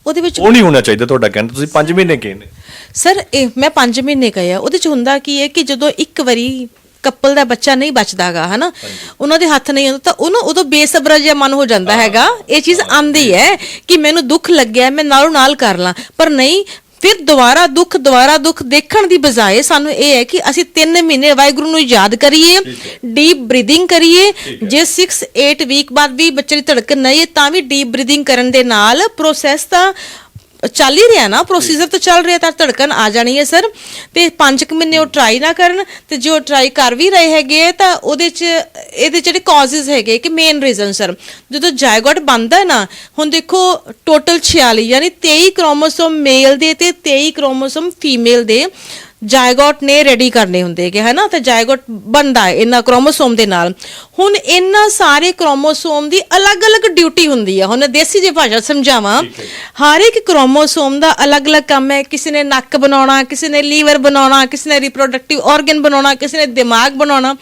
ਉਹਦੇ ਵਿੱਚ ਉਹ ਨਹੀਂ ਹੋਣਾ ਚਾਹੀਦਾ ਤੁਹਾਡਾ ਕਹਿਣਾ ਤੁਸੀਂ 5 ਮਹੀਨੇ ਕਹੇ ਨੇ ਸਰ ਇਹ ਮੈਂ 5 ਮਹੀਨੇ ਕਹੇ ਆ। ਉਹਦੇ ਚ ਹੁੰਦਾ ਕੀ ਹੈ ਕਿ ਜਦੋਂ ਇੱਕ ਵਾਰੀ ਕਪਲ ਦਾ ਬੱਚਾ ਨਹੀਂ ਬਚਦਾਗਾ ਹਨਾ? ਉਹਨਾਂ ਦੇ ਹੱਥ ਨਹੀਂ ਆਉਂਦਾ ਤਾਂ ਉਹਨੂੰ ਉਦੋਂ ਬੇਸਬਰਾ ਜਿਹਾ ਮਨ ਹੋ ਜਾਂਦਾ ਹੈਗਾ। ਇਹ ਚੀਜ਼ ਆਂਦੀ ਹੈ ਕਿ ਮੈਨੂੰ ਦੁੱਖ ਲੱਗਿਆ ਮੈਂ ਨਾਲੋਂ ਨਾਲ ਕਰ ਲਾਂ। ਪਰ ਨਹੀਂ ਫਿਰ ਦੁਬਾਰਾ ਦੁੱਖ ਦੁਬਾਰਾ ਦੁੱਖ ਦੇਖਣ ਦੀ ਬਜਾਏ ਸਾਨੂੰ ਇਹ ਹੈ ਕਿ ਅਸੀਂ 3 ਮਹੀਨੇ ਵਾਹਿਗੁਰੂ ਨੂੰ ਯਾਦ ਕਰੀਏ ਡੀਪ ਬਰੀਥਿੰਗ ਕਰੀਏ। ਜੇ 6 8 ਵੀਕ ਬਾਅਦ ਵੀ ਬੱਚੇ ਦੀ ਧੜਕਣ ਨਹੀਂ ਹੈ ਤਾਂ ਵੀ ਡੀਪ ਬਰੀਥਿੰਗ ਕਰਨ ਦੇ ਨਾਲ ਪ੍ਰੋਸੈਸ ਤਾਂ ਚੱਲ ਹੀ ਰਿਹਾ ਨਾ ਪ੍ਰੋਸੀਜਰ ਤਾਂ ਚੱਲ ਰਿਹਾ ਤਾਂ ਧੜਕਣ ਆ ਜਾਣੀ ਹੈ ਸਰ। ਤੇ 5 ਕੁ ਮਹੀਨੇ ਉਹ ਟਰਾਈ ਨਾ ਕਰਨ ਤੇ ਜੋ ਟਰਾਈ ਕਰ ਵੀ ਰਹੇ ਹੈਗੇ ਤਾਂ ਉਹਦੇ ਚ ਇਹਦੇ ਜਿਹੜੇ ਕਾਜ਼ਸ ਹੈਗੇ ਕਿ ਮੇਨ ਰੀਜ਼ਨ ਸਰ। ਜਦੋਂ ਜਾਇਗੋਟ ਬਣਦਾ ਹੈ ਨਾ ਹੁਣ ਦੇਖੋ ਟੋਟਲ 46 ਯਾਨੀ 23 ਕ੍ਰੋਮੋਸੋਮ ਮੇਲ ਦੇ ਤੇ 23 ਕ੍ਰੋਮੋਸੋਮ ਫੀਮੇਲ ਦੇ। ਜਾਇਗੋਟ ਨੇ ਰੈਡੀ ਕਰਨੇ ਹੁੰਦੇ ਹੈਗੇ ਹਨਾ? ਤੇ ਜਾਇਗੋਟ ਬਣਦਾ ਹੈ ਇਹਨਾਂ ਕ੍ਰੋਮੋਸੋਮ ਦੇ ਨਾਲ। ਹੁਣ ਇਹਨਾਂ ਸਾਰੇ ਕ੍ਰੋਮੋਸੋਮ ਦੀ ਅਲੱਗ-ਅਲੱਗ ਡਿਊਟੀ ਹੁੰਦੀ ਹੈ ਹੁਣ ਦੇਸੀ ਜੇ ਭਾਸ਼ਾ ਸਮਝਾਵਾਂ। ਹਰ ਇੱਕ ਕ੍ਰੋਮੋਸੋਮ ਦਾ ਅਲੱਗ-ਅਲੱਗ ਕੰਮ ਹੈ। ਕਿਸੇ ਨੇ ਨੱਕ ਬਣਾਉਣਾ ਕਿਸੇ ਨੇ ਲੀਵਰ ਬਣਾਉਣਾ ਕਿਸੇ ਨੇ ਰਿਪਰੋਡਕਟਿਵ ਆਰਗਨ ਬਣਾਉਣਾ ਕਿਸੇ ਨੇ ਦਿਮਾਗ ਬਣਾਉਣਾ।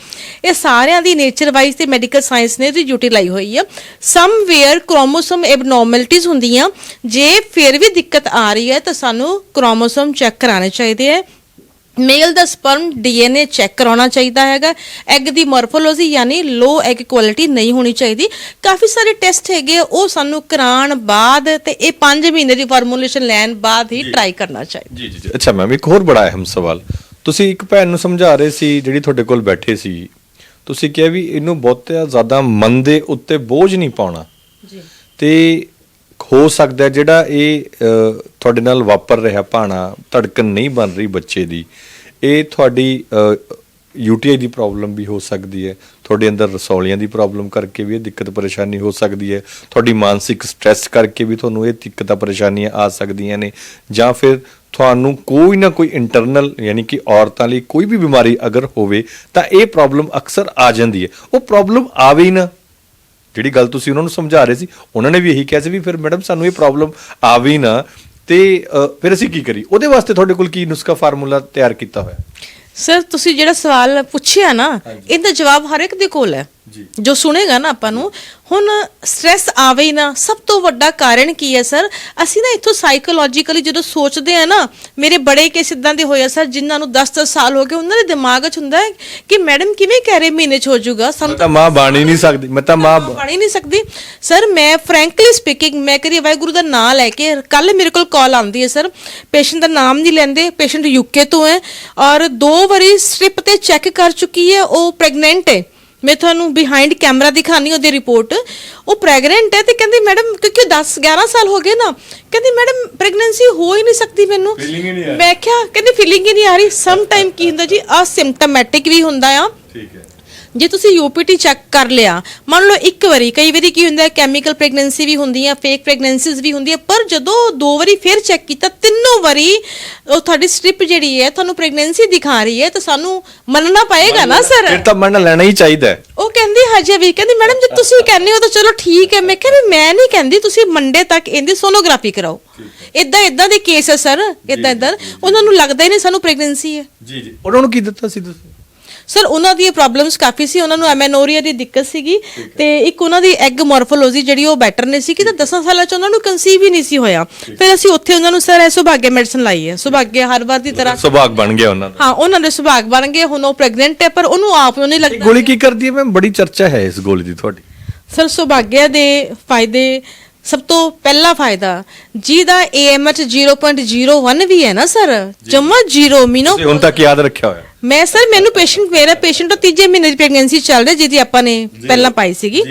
ਇਹ ਸਾਰਿਆਂ ਦੀ ਨੇਚਰ ਵਾਈਜ਼ ਤੇ ਮੈਡੀਕਲ ਸਾਇੰਸ ਨੇ ਇਹਦੀ ਡਿਊਟੀ ਲਾਈ ਹੋਈ ਹੈ ਸਮਵੇਅਰ ਕ੍ਰੋਮੋਸੋਮ ਐਬਨੋਰਮੈਲਿਟੀਜ਼ ਹੁੰਦੀਆਂ। ਜੇ ਫਿਰ ਵੀ ਦਿੱਕਤ ਆ ਰਹੀ ਹੈ ਤਾਂ ਸਾਨੂੰ ਕ੍ਰੋਮੋਸੋਮ ਚੈੱਕ ਕਰਾਉਣੇ ਚਾਹੀਦੇ ਹੈ। ਮੇਲ ਦਾ ਸਪਰਮ ਡੀਐਨਏ ਚੈੱਕ ਕਰਾਉਣਾ ਚਾਹੀਦਾ ਹੈਗਾ। ਐਗ ਦੀ ਮੋਰਫੋਲੋਜੀ ਯਾਨੀ ਲੋ ਐਗ ਕੁਆਲਿਟੀ ਨਹੀਂ ਹੋਣੀ ਚਾਹੀਦੀ। ਕਾਫੀ ਸਾਰੇ ਟੈਸਟ ਹੈਗੇ ਉਹ ਸਾਨੂੰ ਕਰਾਉਣ ਬਾਅਦ ਤੇ ਇਹ 5 ਮਹੀਨੇ ਦੀ ਫਾਰਮੂਲੇਸ਼ਨ ਲੈਣ ਬਾਅਦ ਹੀ ਟਰਾਈ ਕਰਨਾ ਚਾਹੀਦਾ। ਜੀ ਜੀ ਜੀ। ਅੱਛਾ ਮੈਮ ਇੱਕ ਹੋਰ ਬੜਾ ਅਹਿਮ ਸਵਾਲ। ਤੁਸੀਂ ਇੱਕ ਭੈਣ ਨੂੰ ਸਮਝਾ ਰਹੇ ਸੀ ਜਿਹੜੀ ਤੁਹਾਡੇ ਕੋਲ ਬੈਠੇ ਸੀ। ਤੁਸੀਂ ਕਿਹਾ ਵੀ ਇਹਨੂੰ ਬਹੁਤਾ ਜ਼ਿਆਦਾ ਮਨ ਦੇ ਉੱਤੇ ਬੋਝ ਨਹੀਂ ਪਾਉਣਾ। ਜੀ। ਤੇ ਹੋ ਸਕਦਾ ਜਿਹੜਾ ਇਹ ਤੁਹਾਡੇ ਨਾਲ ਵਾਪਰ ਰਿਹਾ ਭਾਣਾ ਧੜਕਣ ਨਹੀਂ ਬਣ ਰਹੀ ਬੱਚੇ ਦੀ, ਇਹ ਤੁਹਾਡੀ ਯੂਟੀਆਈ ਦੀ ਪ੍ਰੋਬਲਮ ਵੀ ਹੋ ਸਕਦੀ ਹੈ, ਤੁਹਾਡੇ ਅੰਦਰ ਰਸੌਲੀਆਂ ਦੀ ਪ੍ਰੋਬਲਮ ਕਰਕੇ ਵੀ ਇਹ ਦਿੱਕਤ ਪਰੇਸ਼ਾਨੀ ਹੋ ਸਕਦੀ ਹੈ, ਤੁਹਾਡੀ ਮਾਨਸਿਕ ਸਟ੍ਰੈਸ ਕਰਕੇ ਵੀ ਤੁਹਾਨੂੰ ਇਹ ਦਿੱਕਤਾਂ ਪਰੇਸ਼ਾਨੀਆਂ ਆ ਸਕਦੀਆਂ ਨੇ, ਜਾਂ ਫਿਰ ਤੁਹਾਨੂੰ ਕੋਈ ਨਾ ਕੋਈ ਇੰਟਰਨਲ ਯਾਨੀ ਕਿ ਔਰਤਾਂ ਲਈ ਕੋਈ ਵੀ ਬਿਮਾਰੀ ਅਗਰ ਹੋਵੇ ਤਾਂ ਇਹ ਪ੍ਰੋਬਲਮ ਅਕਸਰ ਆ ਜਾਂਦੀ ਹੈ, ਉਹ ਪ੍ਰੋਬਲਮ ਆਵੇ ਹੀ ਨਾ। ਜਿਹੜੀ ਗੱਲ ਤੁਸੀਂ ਉਹਨਾਂ ਨੂੰ ਸਮਝਾ ਰਹੇ ਸੀ ਉਹਨਾਂ ਨੇ ਵੀ ਇਹੀ ਕਿਹਾ ਸੀ ਵੀ ਫਿਰ ਮੈਡਮ ਸਾਨੂੰ ਇਹ ਪ੍ਰੋਬਲਮ ਆਵੇ ਹੀ ਨਾ। ਤੇ ਫਿਰ ਅਸੀਂ ਕੀ ਕਰੀ ਉਹਦੇ ਵਾਸਤੇ ਤੁਹਾਡੇ ਕੋਲ ਕੀ ਨੁਸਖਾ ਫਾਰਮੂਲਾ ਤਿਆਰ ਕੀਤਾ ਹੋਇਆ? ਸਰ ਤੁਸੀਂ ਜਿਹੜਾ ਸਵਾਲ ਪੁੱਛਿਆ ਨਾ ਇਹਦਾ ਜਵਾਬ ਹਰ ਇੱਕ ਦੇ ਕੋਲ ਹੈ। ਜੀ। ਜੋ ਸੁਣੇਗਾ ਨਾ ਆਪਾਂ ਨੂੰ ਹੁਣ ਸਟ्रेस ਆਵੇ ਹੀ ਨਾ ਸਭ ਤੋਂ ਵੱਡਾ ਕਾਰਨ ਕੀ ਹੈ ਸਰ ਅਸੀਂ ਨਾ ਇੱਥੋਂ ਸਾਈਕੋਲੋਜੀਕਲੀ ਜਦੋਂ ਸੋਚਦੇ ਆ ਨਾ ਮੇਰੇ ਬੜੇ ਕੇਸ ਇਦਾਂ ਦੇ ਹੋਏ ਆ ਸਰ ਜਿਨ੍ਹਾਂ ਨੂੰ 10-10 ਸਾਲ ਹੋ ਗਏ ਉਹਨਾਂ ਦੇ ਦਿਮਾਗ 'ਚ ਹੁੰਦਾ ਹੈ ਕਿ ਮੈਡਮ ਕਿਵੇਂ ਕਹਿ ਰਹੇ ਮਹੀਨੇ 'ਚ ਹੋ ਜਾਊਗਾ? ਮੈਂ ਸਾਨੂੰ ਤਾਂ ਮਾਂ ਬਣ ਹੀ ਨਹੀਂ ਸਕਦੀ ਮੈਂ ਤਾਂ ਮਾਂ ਬ- ਪੜ ਹੀ ਨਹੀਂ ਸਕਦੀ। ਸਰ ਮੈਂ ਫ੍ਰੈਂਕਲੀ ਸਪੀਕਿੰਗ ਮੈਂ ਕਰੀ ਵਾਹਿਗੁਰੂ ਦਾ ਨਾਮ ਲੈ ਕੇ ਕੱਲ ਮੇਰੇ ਕੋਲ ਕਾਲ ਆਉਂਦੀ ਹੈ ਸਰ ਪੇਸ਼ੈਂਟ ਦਾ ਨਾਮ ਨਹੀਂ ਲੈਂਦੇ ਪੇਸ਼ੈਂਟ ਯੂਕੇ ਤੋਂ ਹੈ। ਔਰ ਦੋ ਵਾਰੀ ਸਟ੍ਰਿਪ ਤੇ ਚੈੱਕ ਕਰ ਚੁੱਕੀ ਹੈ ਉਹ ਪ੍ਰੈਗਨੈਂਟ ਹੈ। ਮੈਂ ਤੁਹਾਨੂੰ ਬਿਹਾਈਂਡ ਕੈਮਰਾ ਦਿਖਾਣੀ ਉਹਦੀ ਰਿਪੋਰਟ ਉਹ ਪ੍ਰੈਗਨੈਂਟ ਹੈ ਤੇ ਕਹਿੰਦੀ ਮੈਡਮ ਕਿਉਂਕਿ 10 11 ਸਾਲ ਹੋ ਗਏ ਨਾ ਕਹਿੰਦੀ ਮੈਡਮ ਪ੍ਰੈਗਨੈਂਸੀ ਹੋ ਹੀ ਨਹੀਂ ਸਕਦੀ ਮੈਨੂੰ। Feeling ਹੀ ਨਹੀਂ ਆ ਰਹੀ। ਮੈਂ ਕਿਹਾ ਕਹਿੰਦੀ ਫੀਲਿੰਗ ਹੀ ਨਹੀਂ ਆ ਰਹੀ। ਸਮ ਟਾਈਮ ਕੀ ਹੁੰਦਾ ਜੀ ਅਸਿਮਟੋਮੈਟਿਕ ਵੀ ਹੁੰਦਾ ਆ। ਠੀਕ ਹੈ। ਜੇ ਤੁਸੀਂ ਯੂਪੀਟੀ ਚੈੱਕ ਕਰ ਲਿਆ ਮੰਨ ਲਓ ਇੱਕ ਵਾਰੀ ਕਈ ਵਾਰੀ ਕੀ ਹੁੰਦਾ ਹੈ ਕੈਮੀਕਲ ਪ੍ਰੈਗਨੈਂਸੀ ਵੀ ਹੁੰਦੀ ਹੈ ਫੇਕ ਪ੍ਰੈਗਨੈਂਸੀਜ਼ ਵੀ ਹੁੰਦੀ ਹੈ ਪਰ ਜਦੋਂ ਦੋ ਵਾਰੀ ਫਿਰ ਚੈੱਕ ਕੀਤਾ ਤਿੰਨੋਂ ਵਾਰੀ ਉਹ ਤੁਹਾਡੀ ਸਟ੍ਰਿਪ ਜਿਹੜੀ ਹੈ ਤੁਹਾਨੂੰ ਪ੍ਰੈਗਨੈਂਸੀ ਦਿਖਾ ਰਹੀ ਹੈ ਤਾਂ ਸਾਨੂੰ ਮੰਨਣਾ ਪਏਗਾ ਨਾ ਸਰ ਫਿਰ ਤਾਂ ਮੰਨ ਲੈਣਾ ਹੀ ਚਾਹੀਦਾ ਹੈ। ਉਹ ਕਹਿੰਦੀ ਹਜੇ ਵੀ ਕਹਿੰਦੀ ਮੈਡਮ ਜੇ ਤੁਸੀਂ ਕਹਿੰਦੇ ਹੋ ਤਾਂ ਚਲੋ ਠੀਕ ਹੈ। ਮੈਂ ਕਿਹਾ ਵੀ ਮੈਂ ਨਹੀਂ ਕਹਿੰਦੀ ਤੁਸੀਂ ਮੰਡੇ ਤੱਕ ਇਹਦੀ ਸੋਨੋਗ੍ਰਾਫੀ ਕਰਾਓ। ਇਦਾਂ ਇਦਾਂ ਦੇ ਕੇਸ ਹੈ ਸਰ ਇਦਾਂ ਇਦਾਂ ਉਹਨਾਂ ਨੂੰ ਲੱਗਦਾ ਹੀ ਨਹੀਂ ਸਾਨੂੰ ਪ੍ਰੈਗਨੈਂਸੀ ਹੈ। ਜੀ ਜੀ। ਉਹਨਾਂ ਨੂੰ ਕੀ ਦਿੱਤਾ ਸੀ ਤੁਸੀਂ? ਸਰ ਉਹਨਾਂ ਦੀ ਪ੍ਰੋਬਲਮਸ ਕਾਫੀ ਸੀ ਉਹਨਾਂ ਨੂੰ ਐਮੈਨੋਰੀਆ ਦੀ ਦਿੱਕਤ ਸੀਗੀ ਤੇ ਇੱਕ ਉਹਨਾਂ ਦੀ ਐਗ ਮੋਰਫੋਲੋਜੀ ਜਿਹੜੀ ਉਹ ਬੈਟਰ ਨਹੀਂ ਸੀ ਕਿ ਤਾਂ 10 ਸਾਲਾਂ ਚ ਉਹਨਾਂ ਨੂੰ ਕਨਸੀਵ ਹੀ ਨਹੀਂ ਸੀ ਹੋਇਆ। ਫਿਰ ਅਸੀਂ ਉੱਥੇ ਉਹਨਾਂ ਨੂੰ ਸਰ ਇਹ ਸੁਭਾਗਿਆ ਮੈਡੀਸਨ ਲਾਈ ਹੈ ਸੁਭਾਗਿਆ ਹਰ ਵਾਰ ਦੀ ਤਰ੍ਹਾਂ ਸੁਭਾਗ ਬਣ ਗਿਆ ਉਹਨਾਂ ਦਾ। ਹਾਂ ਉਹਨਾਂ ਦੇ ਸੁਭਾਗ ਬਣ ਗਏ ਹੁਣ ਉਹ ਪ੍ਰੈਗਨੈਂਟ ਹੈ ਪਰ ਉਹਨੂੰ ਆਪ ਨੂੰ ਨਹੀਂ ਲੱਗਦਾ। ਗੋਲੀ ਕੀ ਕਰਦੀ ਹੈ ਮੈਮ? ਬੜੀ ਚਰਚਾ ਹੈ ਇਸ ਗੋਲੀ ਦੀ ਤੁਹਾਡੀ। ਸਰ ਸੁਭਾਗਿਆ ਦੇ ਫਾਇਦੇ ਸਭ ਤੋਂ ਪਹਿਲਾ ਫਾਇਦਾ ਜਿਹਦਾ AMH 0.01 ਵੀ ਹੈ ਨਾ ਸਰ? ਜਮਾ 0 ਮੀਨੋ ਹੁਣ ਤੱਕ ਯਾਦ ਰੱਖਿਆ ਹੋਇਆ। ਮੈਂ ਸਰ ਮੈਨੂੰ ਪੇਸ਼ੈਂਟ ਮੇਰਾ ਪੇਸ਼ੈਂਟ ਤੋਂ ਤੀਜੇ ਮਹੀਨੇ ਦੀ ਪ੍ਰੈਗਨੈਂਸੀ ਚੱਲ ਰਹੀ ਜਿਹਦੀ ਆਪਾਂ ਨੇ ਪਹਿਲਾਂ ਪਾਈ ਸੀਗੀ।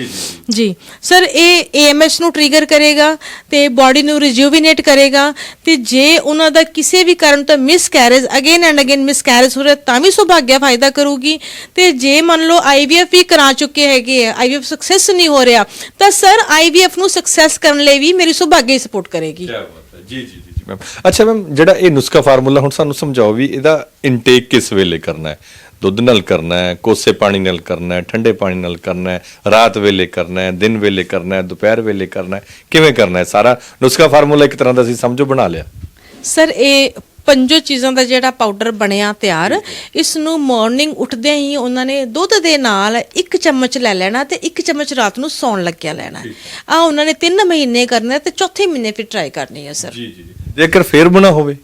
ਜੀ ਸਰ ਇਹ ਏਐਮਐਸ ਨੂੰ ਟ੍ਰਿਗਰ ਕਰੇਗਾ ਤੇ ਬਾਡੀ ਨੂੰ ਰਿਜੂਵਿਨੇਟ ਕਰੇਗਾ ਤੇ ਜੇ ਉਹਨਾਂ ਦਾ ਕਿਸੇ ਵੀ ਕਾਰਨ ਤੋਂ miscarriage again and again miscarriage ਹੋ ਰਿਹਾ ਤਾਂ ਵੀ ਸੁਭਾਗਿਆ ਫਾਇਦਾ ਕਰੂਗੀ। ਤੇ ਜੇ ਮੰਨ ਲਓ ਆਈਵੀਐਫ ਵੀ ਕਰਾ ਚੁੱਕੇ ਹੈਗੇ ਆ ਆਈਵੀਐਫ ਸਕਸੈਸ ਨਹੀਂ ਹੋ ਰਿਹਾ ਤਾਂ ਸਰ ਆਈਵੀਐਫ ਨੂੰ ਸਕਸੈਸ ਕਰਨ ਲਈ ਵੀ ਮੇਰੀ ਸੁਭਾਗਿਆ ਸਪੋਰਟ ਕਰੇਗੀ। ਜੀ ਜੀ। ਜੀ ਮੈਮ ਅੱਛਾ ਮੈਮ ਜਿਹੜਾ ਇਹ ਨੁਸਖਾ ਫਾਰਮੂਲਾ ਹੁਣ ਸਾਨੂੰ ਸਮਝਾਓ ਵੀ ਇਹਦਾ ਇਨਟੇਕ ਕਿਸ ਵੇਲੇ ਕਰਨਾ ਹੈ? ਦੁੱਧ ਨਾਲ ਕਰਨਾ ਹੈ, ਕੋਸੇ ਪਾਣੀ ਨਾਲ ਕਰਨਾ ਹੈ, ਠੰਡੇ ਪਾਣੀ ਨਾਲ ਕਰਨਾ ਹੈ, ਰਾਤ ਵੇਲੇ ਕਰਨਾ ਹੈ, ਦਿਨ ਵੇਲੇ ਕਰਨਾ ਹੈ, ਦੁਪਹਿਰ ਵੇਲੇ ਕਰਨਾ ਹੈ, ਕਿਵੇਂ ਕਰਨਾ ਹੈ? ਸਾਰਾ ਨੁਸਖਾ ਫਾਰਮੂਲਾ ਇੱਕ ਤਰ੍ਹਾਂ ਦਾ ਅਸੀਂ ਸਮਝੋ, ਬਣਾ ਲਿਆ। ਸਰ, ਇਹ ਪੰਜੋ ਚੀਜ਼ਾਂ ਦਾ ਜਿਹੜਾ ਪਾਊਡਰ ਬਣਿਆ ਤਿਆਰ ਇਸ ਨੂੰ ਮਾਰਨਿੰਗ ਉੱਠਦਿਆਂ ਹੀ ਉਹਨਾਂ ਨੇ ਦੁੱਧ ਦੇ ਨਾਲ ਇੱਕ ਚਮਚ ਲੈ ਲੈਣਾ ਤੇ ਇੱਕ ਚਮਚ ਰਾਤ ਨੂੰ ਸੌਣ ਲੱਗਿਆ ਲੈਣਾ। ਆ ਉਹਨਾਂ ਨੇ 3 ਮਹੀਨੇ ਕਰਨਾ ਤੇ ਚੌਥੇ ਮਹੀਨੇ ਫਿਰ ਟਰਾਈ ਕਰਨੀ ਹੈ ਸਰ ਜੀ ਜੀ। ਜੇਕਰ ਫੇਰ ਬਣਾ ਹੋਵੇ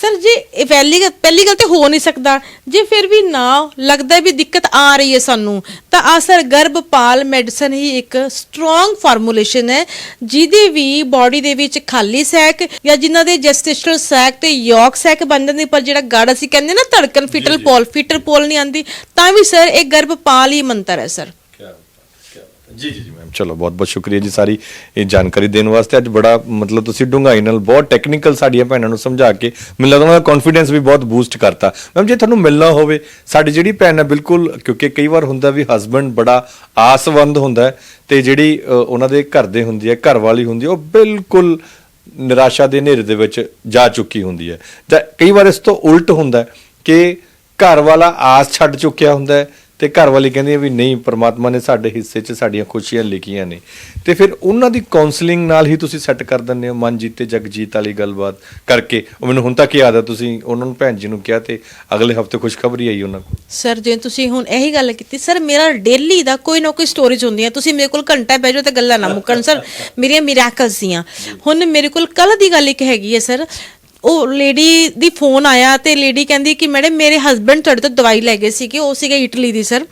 ਸਰ ਜੇ ਇਹ ਪਹਿਲੀ ਗੱਲ ਪਹਿਲੀ ਗੱਲ ਤੇ ਹੋ ਨਹੀਂ ਸਕਦਾ। ਜੇ ਫਿਰ ਵੀ ਨਾ ਲੱਗਦਾ ਵੀ ਦਿੱਕਤ ਆ ਰਹੀ ਹੈ ਸਾਨੂੰ ਤਾਂ ਆ ਸਰ ਗਰਭਪਾਲ ਮੈਡੀਸਨ ਹੀ ਇੱਕ ਸਟਰੋਂਗ ਫਾਰਮੂਲੇਸ਼ਨ ਹੈ ਜਿਹਦੇ ਵੀ ਬਾਡੀ ਦੇ ਵਿੱਚ ਖਾਲੀ ਸੈਕ ਜਾਂ ਜਿਨ੍ਹਾਂ ਦੇ ਜੈਸਟੇਸ਼ਨਲ ਸੈਕ ਤੇ ਯੋਕ ਸੈਕ ਬਣ ਜਾਂਦੀ ਪਰ ਜਿਹੜਾ ਗਾੜਾ ਸੀ ਕਹਿੰਦੇ ਨਾ ਧੜਕਨ ਫਿਟਲ ਪੋਲ ਫਿਟਰ ਪੋਲ ਨਹੀਂ ਆਂਦੀ ਤਾਂ ਵੀ ਸਰ ਇਹ ਗਰਭਪਾਲ ਹੀ ਮੰਤਰ ਹੈ ਸਰ। ਜੀ ਜੀ ਜੀ ਮੈਮ ਚਲੋ ਬਹੁਤ ਬਹੁਤ ਸ਼ੁਕਰੀਆ ਜੀ ਸਾਰੀ ਇਹ ਜਾਣਕਾਰੀ ਦੇਣ ਵਾਸਤੇ। ਅੱਜ ਬੜਾ ਮਤਲਬ ਤੁਸੀਂ ਡੂੰਘਾਈ ਨਾਲ ਬਹੁਤ ਟੈਕਨੀਕਲ ਸਾਡੀਆਂ ਭੈਣਾਂ ਨੂੰ ਸਮਝਾ ਕੇ ਮੈਨੂੰ ਲੱਗਦਾ ਉਹਨਾਂ ਦਾ ਕੌਨਫੀਡੈਂਸ ਵੀ ਬਹੁਤ ਬੂਸਟ ਕਰਤਾ। ਮੈਮ ਜੇ ਤੁਹਾਨੂੰ ਮਿਲਣਾ ਹੋਵੇ, ਸਾਡੀ ਜਿਹੜੀ ਭੈਣ ਹੈ ਬਿਲਕੁਲ, ਕਿਉਂਕਿ ਕਈ ਵਾਰ ਹੁੰਦਾ ਵੀ ਹਸਬੰਡ ਬੜਾ ਆਸਵੰਦ ਹੁੰਦਾ ਹੈ ਤੇ ਜਿਹੜੀ ਉਹਨਾਂ ਦੇ ਘਰ ਦੇ ਹੁੰਦੀ ਹੈ, ਘਰ ਵਾਲੀ ਹੁੰਦੀ ਹੈ, ਉਹ ਬਿਲਕੁਲ ਨਿਰਾਸ਼ਾ ਦੇ ਹਨੇਰੇ ਦੇ ਵਿੱਚ ਜਾ ਚੁੱਕੀ ਹੁੰਦੀ ਹੈ। ਜਾਂ ਕਈ ਵਾਰ ਇਸ ਤੋਂ ਉਲਟ ਹੁੰਦਾ ਕਿ ਘਰ ਵਾਲਾ ਆਸ ਛੱਡ ਚੁੱਕਿਆ ਹੁੰਦਾ ਤੇ ਘਰ ਵਾਲੀ ਕਹਿੰਦੀ ਹੈ ਵੀ ਨਹੀਂ, ਪ੍ਰਮਾਤਮਾ ਨੇ ਸਾਡੇ ਹਿੱਸੇ 'ਚ ਸਾਡੀਆਂ ਖੁਸ਼ੀਆਂ ਲਿਖੀਆਂ ਨੇ। ਤੇ ਫਿਰ ਉਹਨਾਂ ਦੀ ਕਾਉਂਸਲਿੰਗ ਨਾਲ ਹੀ ਤੁਸੀਂ ਸੈੱਟ ਕਰ ਦਿੰਦੇ ਹੋ, ਮਨ ਜੀਤੇ, ਜਗ ਜੀਤ ਵਾਲੀ ਗੱਲਬਾਤ ਕਰਕੇ। ਉਹ ਮੈਨੂੰ ਹੁਣ ਤੱਕ ਯਾਦ ਹੈ ਤੁਸੀਂ ਉਹਨਾਂ ਨੂੰ ਭੈਣ ਜੀ ਨੂੰ ਕਿਹਾ ਤੇ ਅਗਲੇ ਹਫ਼ਤੇ ਖੁਸ਼ਖਬਰੀ ਆਈ ਉਹਨਾਂ ਕੋਲ। ਸਰ ਜੇ ਤੁਸੀਂ ਹੁਣ ਇਹੀ ਗੱਲ ਕੀਤੀ ਸਰ ਮੇਰਾ ਡੇਲੀ ਦਾ ਕੋਈ ਨਾ ਕੋਈ ਸਟੋਰੀਜ਼ ਹੁੰਦੀਆਂ ਤੁਸੀਂ ਮੇਰੇ ਕੋਲ ਘੰਟਾ ਬਹਿ ਜਾਓ ਤੇ ਗੱਲਾਂ ਨਾ ਮੁੱਕਣ ਸਰ ਮੇਰੀਆਂ ਮਿਰਾਕਲਸ ਦੀਆਂ ਹੁਣ ਮੇਰੇ ਕੋਲ ਕੱਲ ਦੀ ਗੱਲ ਇੱਕ ਹੈਗੀ ਹੈ ਸਰ ਉਹ ਲੇਡੀ ਦੀ ਫੋਨ ਆਇਆ ਤੇ ਲੇਡੀ ਕਹਿੰਦੀ ਕਿ ਮੈਡਮ ਮੇਰੇ ਹਸਬੰਡ ਤੁਹਾਡੇ ਤੋਂ ਦਵਾਈ ਲੈ ਗਏ ਸੀਗੇ, ਉਹ ਸੀਗੇ ਇਟਲੀ ਦੀ ਸਰ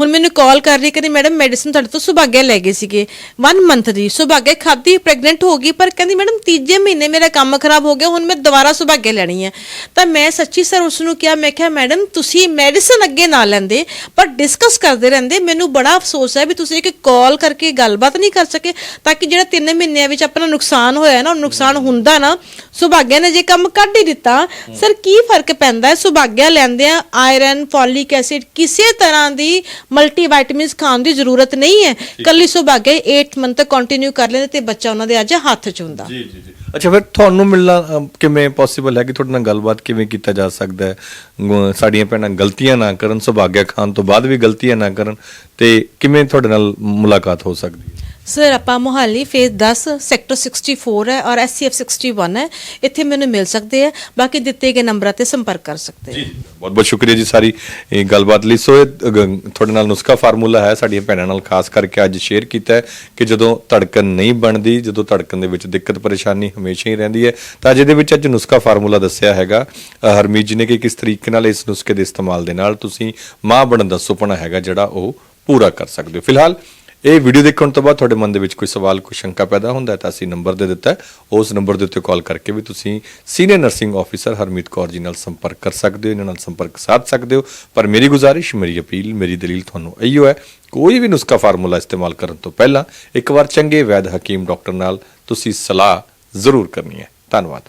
ਹੁਣ ਮੈਨੂੰ ਕਾਲ ਕਰ ਰਹੀ, ਕਹਿੰਦੀ ਮੈਡਮ ਮੈਡੀਸਨ ਤੁਹਾਡੇ ਤੋਂ ਸੁਭਾਗਿਆ ਲੈ ਗਏ ਸੀਗੇ। 1 ਮੰਥ ਦੀ ਸੁਭਾਗਿਆ ਖਾਦੀ ਪ੍ਰੈਗਨੈਂਟ ਹੋ ਗਈ, ਪਰ ਕਹਿੰਦੀ ਮੈਡਮ ਤੀਜੇ ਮਹੀਨੇ ਮੇਰਾ ਕੰਮ ਖਰਾਬ ਹੋ ਗਿਆ, ਹੁਣ ਮੈਂ ਦੁਬਾਰਾ ਸੁਭਾਗਿਆ ਲੈਣੀ ਹੈ। ਤਾਂ ਮੈਂ ਸੱਚੀ ਸਰ ਉਸ ਨੂੰ ਕਿਹਾ, ਮੈਂ ਕਿਹਾ ਮੈਡਮ ਤੁਸੀਂ ਮੈਡੀਸਨ ਅੱਗੇ ਨਾ ਲੈਂਦੇ, ਪਰ ਡਿਸਕਸ ਕਰਦੇ ਰਹਿੰਦੇ, ਮੈਨੂੰ ਬੜਾ ਅਫਸੋਸ ਹੈ ਵੀ ਤੁਸੀਂ ਇੱਕ ਕਾਲ ਕਰਕੇ ਗੱਲਬਾਤ ਨਹੀਂ ਕਰ ਸਕੇ, ਤਾਂ ਕਿ ਜਿਹੜਾ 3 ਮਹੀਨਿਆਂ ਵਿੱਚ ਆਪਣਾ ਨੁਕਸਾਨ ਹੋਇਆ ਨਾ, ਉਹ ਨੁਕਸਾਨ ਹੁੰਦਾ ਨਾ ਸੁਭਾਗਿਆ ਨੇ ਜੇ ਕੰਮ ਕੱਢ ਹੀ ਦਿੱਤਾ ਸਰ ਕੀ ਫ਼ਰਕ ਪੈਂਦਾ ਹੈ? ਸੁਭਾਗਿਆ ਲੈਂਦੇ ਆ ਆਇਰਨ ਫੋਲਿਕ ਐਸਿਡ ਕਿਸੇ ਤਰ੍ਹਾਂ ਦੀ ਮਲਟੀ ਵਿਟਾਮਿਨਸ ਖਾਣ ਦੀ ਜ਼ਰੂਰਤ ਨਹੀਂ ਹੈ। ਕੱਲੀ ਸੁਭਾਗਿਆ 8 ਮੰਥ ਤੱਕ ਕੰਟੀਨਿਊ ਕਰ ਲੈਂਦੇ ਤੇ ਬੱਚਾ ਉਹਨਾਂ ਦੇ ਅੱਜ ਹੱਥ 'ਚ ਹੁੰਦਾ। ਜੀ ਜੀ ਜੀ। ਅੱਛਾ ਫਿਰ ਤੁਹਾਨੂੰ ਮਿਲਣਾ ਅਮ, ਕਿਵੇਂ ਪੋਸੀਬਲ ਹੈ ਕਿ ਤੁਹਾਡੇ ਨਾਲ ਗੱਲਬਾਤ ਕਿਵੇਂ ਕੀਤਾ ਜਾ ਸਕਦਾ ਹੈ? ਗ- ਸਾਡੀਆਂ ਭੈਣਾਂ ਗਲਤੀਆਂ ਨਾ ਕਰਨ ਸੁਭਾਗਿਆ ਖਾਨ ਤੋਂ ਬਾਅਦ ਵੀ ਗਲਤੀਆਂ ਨਾ ਕਰਨ ਤੇ ਕਿਵੇਂ ਤੁਹਾਡੇ ਨਾਲ ਮੁਲਾਕਾਤ ਹੋ ਸਕਦੀ ਹੈ? ਸਰ ਆਪਾਂ ਮੋਹਾਲੀ ਫੇਜ਼ 10 ਸੈਕਟਰ 64 ਹੈ ਔਰ ਐਸਸੀਐਫ 61 ਹੈ। ਇੱਥੇ ਮੈਨੂੰ ਮਿਲ ਸਕਦੇ ਆ ਬਾਕੀ ਦਿੱਤੇ ਗਏ ਨੰਬਰਾਂ ਤੇ ਸੰਪਰਕ ਕਰ ਸਕਦੇ ਆ ਬਹੁਤ ਬਹੁਤ ਸ਼ੁਕਰੀਆ ਜੀ ਸਾਰੀ ਇਹ ਗੱਲਬਾਤ ਲਈ। ਸੋ ਇਹ ਤੁਹਾਡੇ ਨਾਲ ਨੁਸਖਾ ਫਾਰਮੂਲਾ ਹੈ। ਸਾਡੀਆਂ ਭੈਣਾਂ ਨਾਲ ਖਾਸ ਕਰਕੇ ਅੱਜ ਸ਼ੇਅਰ ਕੀਤਾ ਹੈ ਕਿ ਜਦੋਂ ਧੜਕਨ ਨਹੀਂ ਬਣਦੀ ਜਦੋਂ ਧੜਕਨ ਦੇ ਵਿੱਚ ਦਿੱਕਤ ਪਰੇਸ਼ਾਨੀ ਹਮੇਸ਼ਾ ਹੀ ਰਹਿੰਦੀ ਹੈ ਤਾਂ ਅੱਜ ਇਹਦੇ ਵਿੱਚ ਅੱਜ ਨੁਸਖਾ ਫਾਰਮੂਲਾ ਦੱਸਿਆ ਹੈਗਾ। ਹਰਮੀਤ ਜੀ ਨੇ ਕਿ ਕਿਸ ਤਰੀਕੇ ਨਾਲ ਇਸ ਨੁਸਖੇ ਦੇ ਇਸਤੇਮਾਲ ਦੇ ਨਾਲ ਤੁਸੀਂ ਮਾਂ ਬਣਨ ਦਾ ਸੁਪਨਾ ਹੈਗਾ ਜਿਹੜਾ ਉਹ ਪੂਰਾ ਕਰ ਸਕਦੇ ਹੋ। ਫਿਲਹਾਲ ਇਹ ਵੀਡੀਓ ਦੇਖਣ ਤੋਂ ਬਾਅਦ ਤੁਹਾਡੇ ਮਨ ਦੇ ਵਿੱਚ ਕੋਈ ਸਵਾਲ, ਕੋਈ ਸ਼ੰਕਾ ਪੈਦਾ ਹੁੰਦਾ ਹੈ ਤਾਂ ਅਸੀਂ ਨੰਬਰ ਦੇ ਦਿੱਤਾ ਉਸ ਨੰਬਰ ਦੇ ਉੱਤੇ ਕਾਲ ਕਰਕੇ ਵੀ ਤੁਸੀਂ senior nursing officer Harmeet Kaur ji ਨਾਲ ਸੰਪਰਕ ਕਰ ਸਕਦੇ ਹੋ, ਇਹਨਾਂ ਨਾਲ ਸੰਪਰਕ ਸਾਧ ਸਕਦੇ ਹੋ। ਪਰ ਮੇਰੀ ਗੁਜ਼ਾਰਿਸ਼, ਮੇਰੀ ਅਪੀਲ, ਮੇਰੀ ਦਲੀਲ ਤੁਹਾਨੂੰ ਇਹੀ ਹੈ, ਕੋਈ ਵੀ ਨੁਸਖਾ ਫਾਰਮੂਲਾ ਇਸਤੇਮਾਲ ਕਰਨ ਤੋਂ ਪਹਿਲਾਂ ਇੱਕ ਵਾਰ ਚੰਗੇ ਵੈਦ ਹਕੀਮ ਡਾਕਟਰ ਨਾਲ ਤੁਸੀਂ ਸਲਾਹ ਜ਼ਰੂਰ ਕਰਨੀ ਹੈ। ਧੰਨਵਾਦ।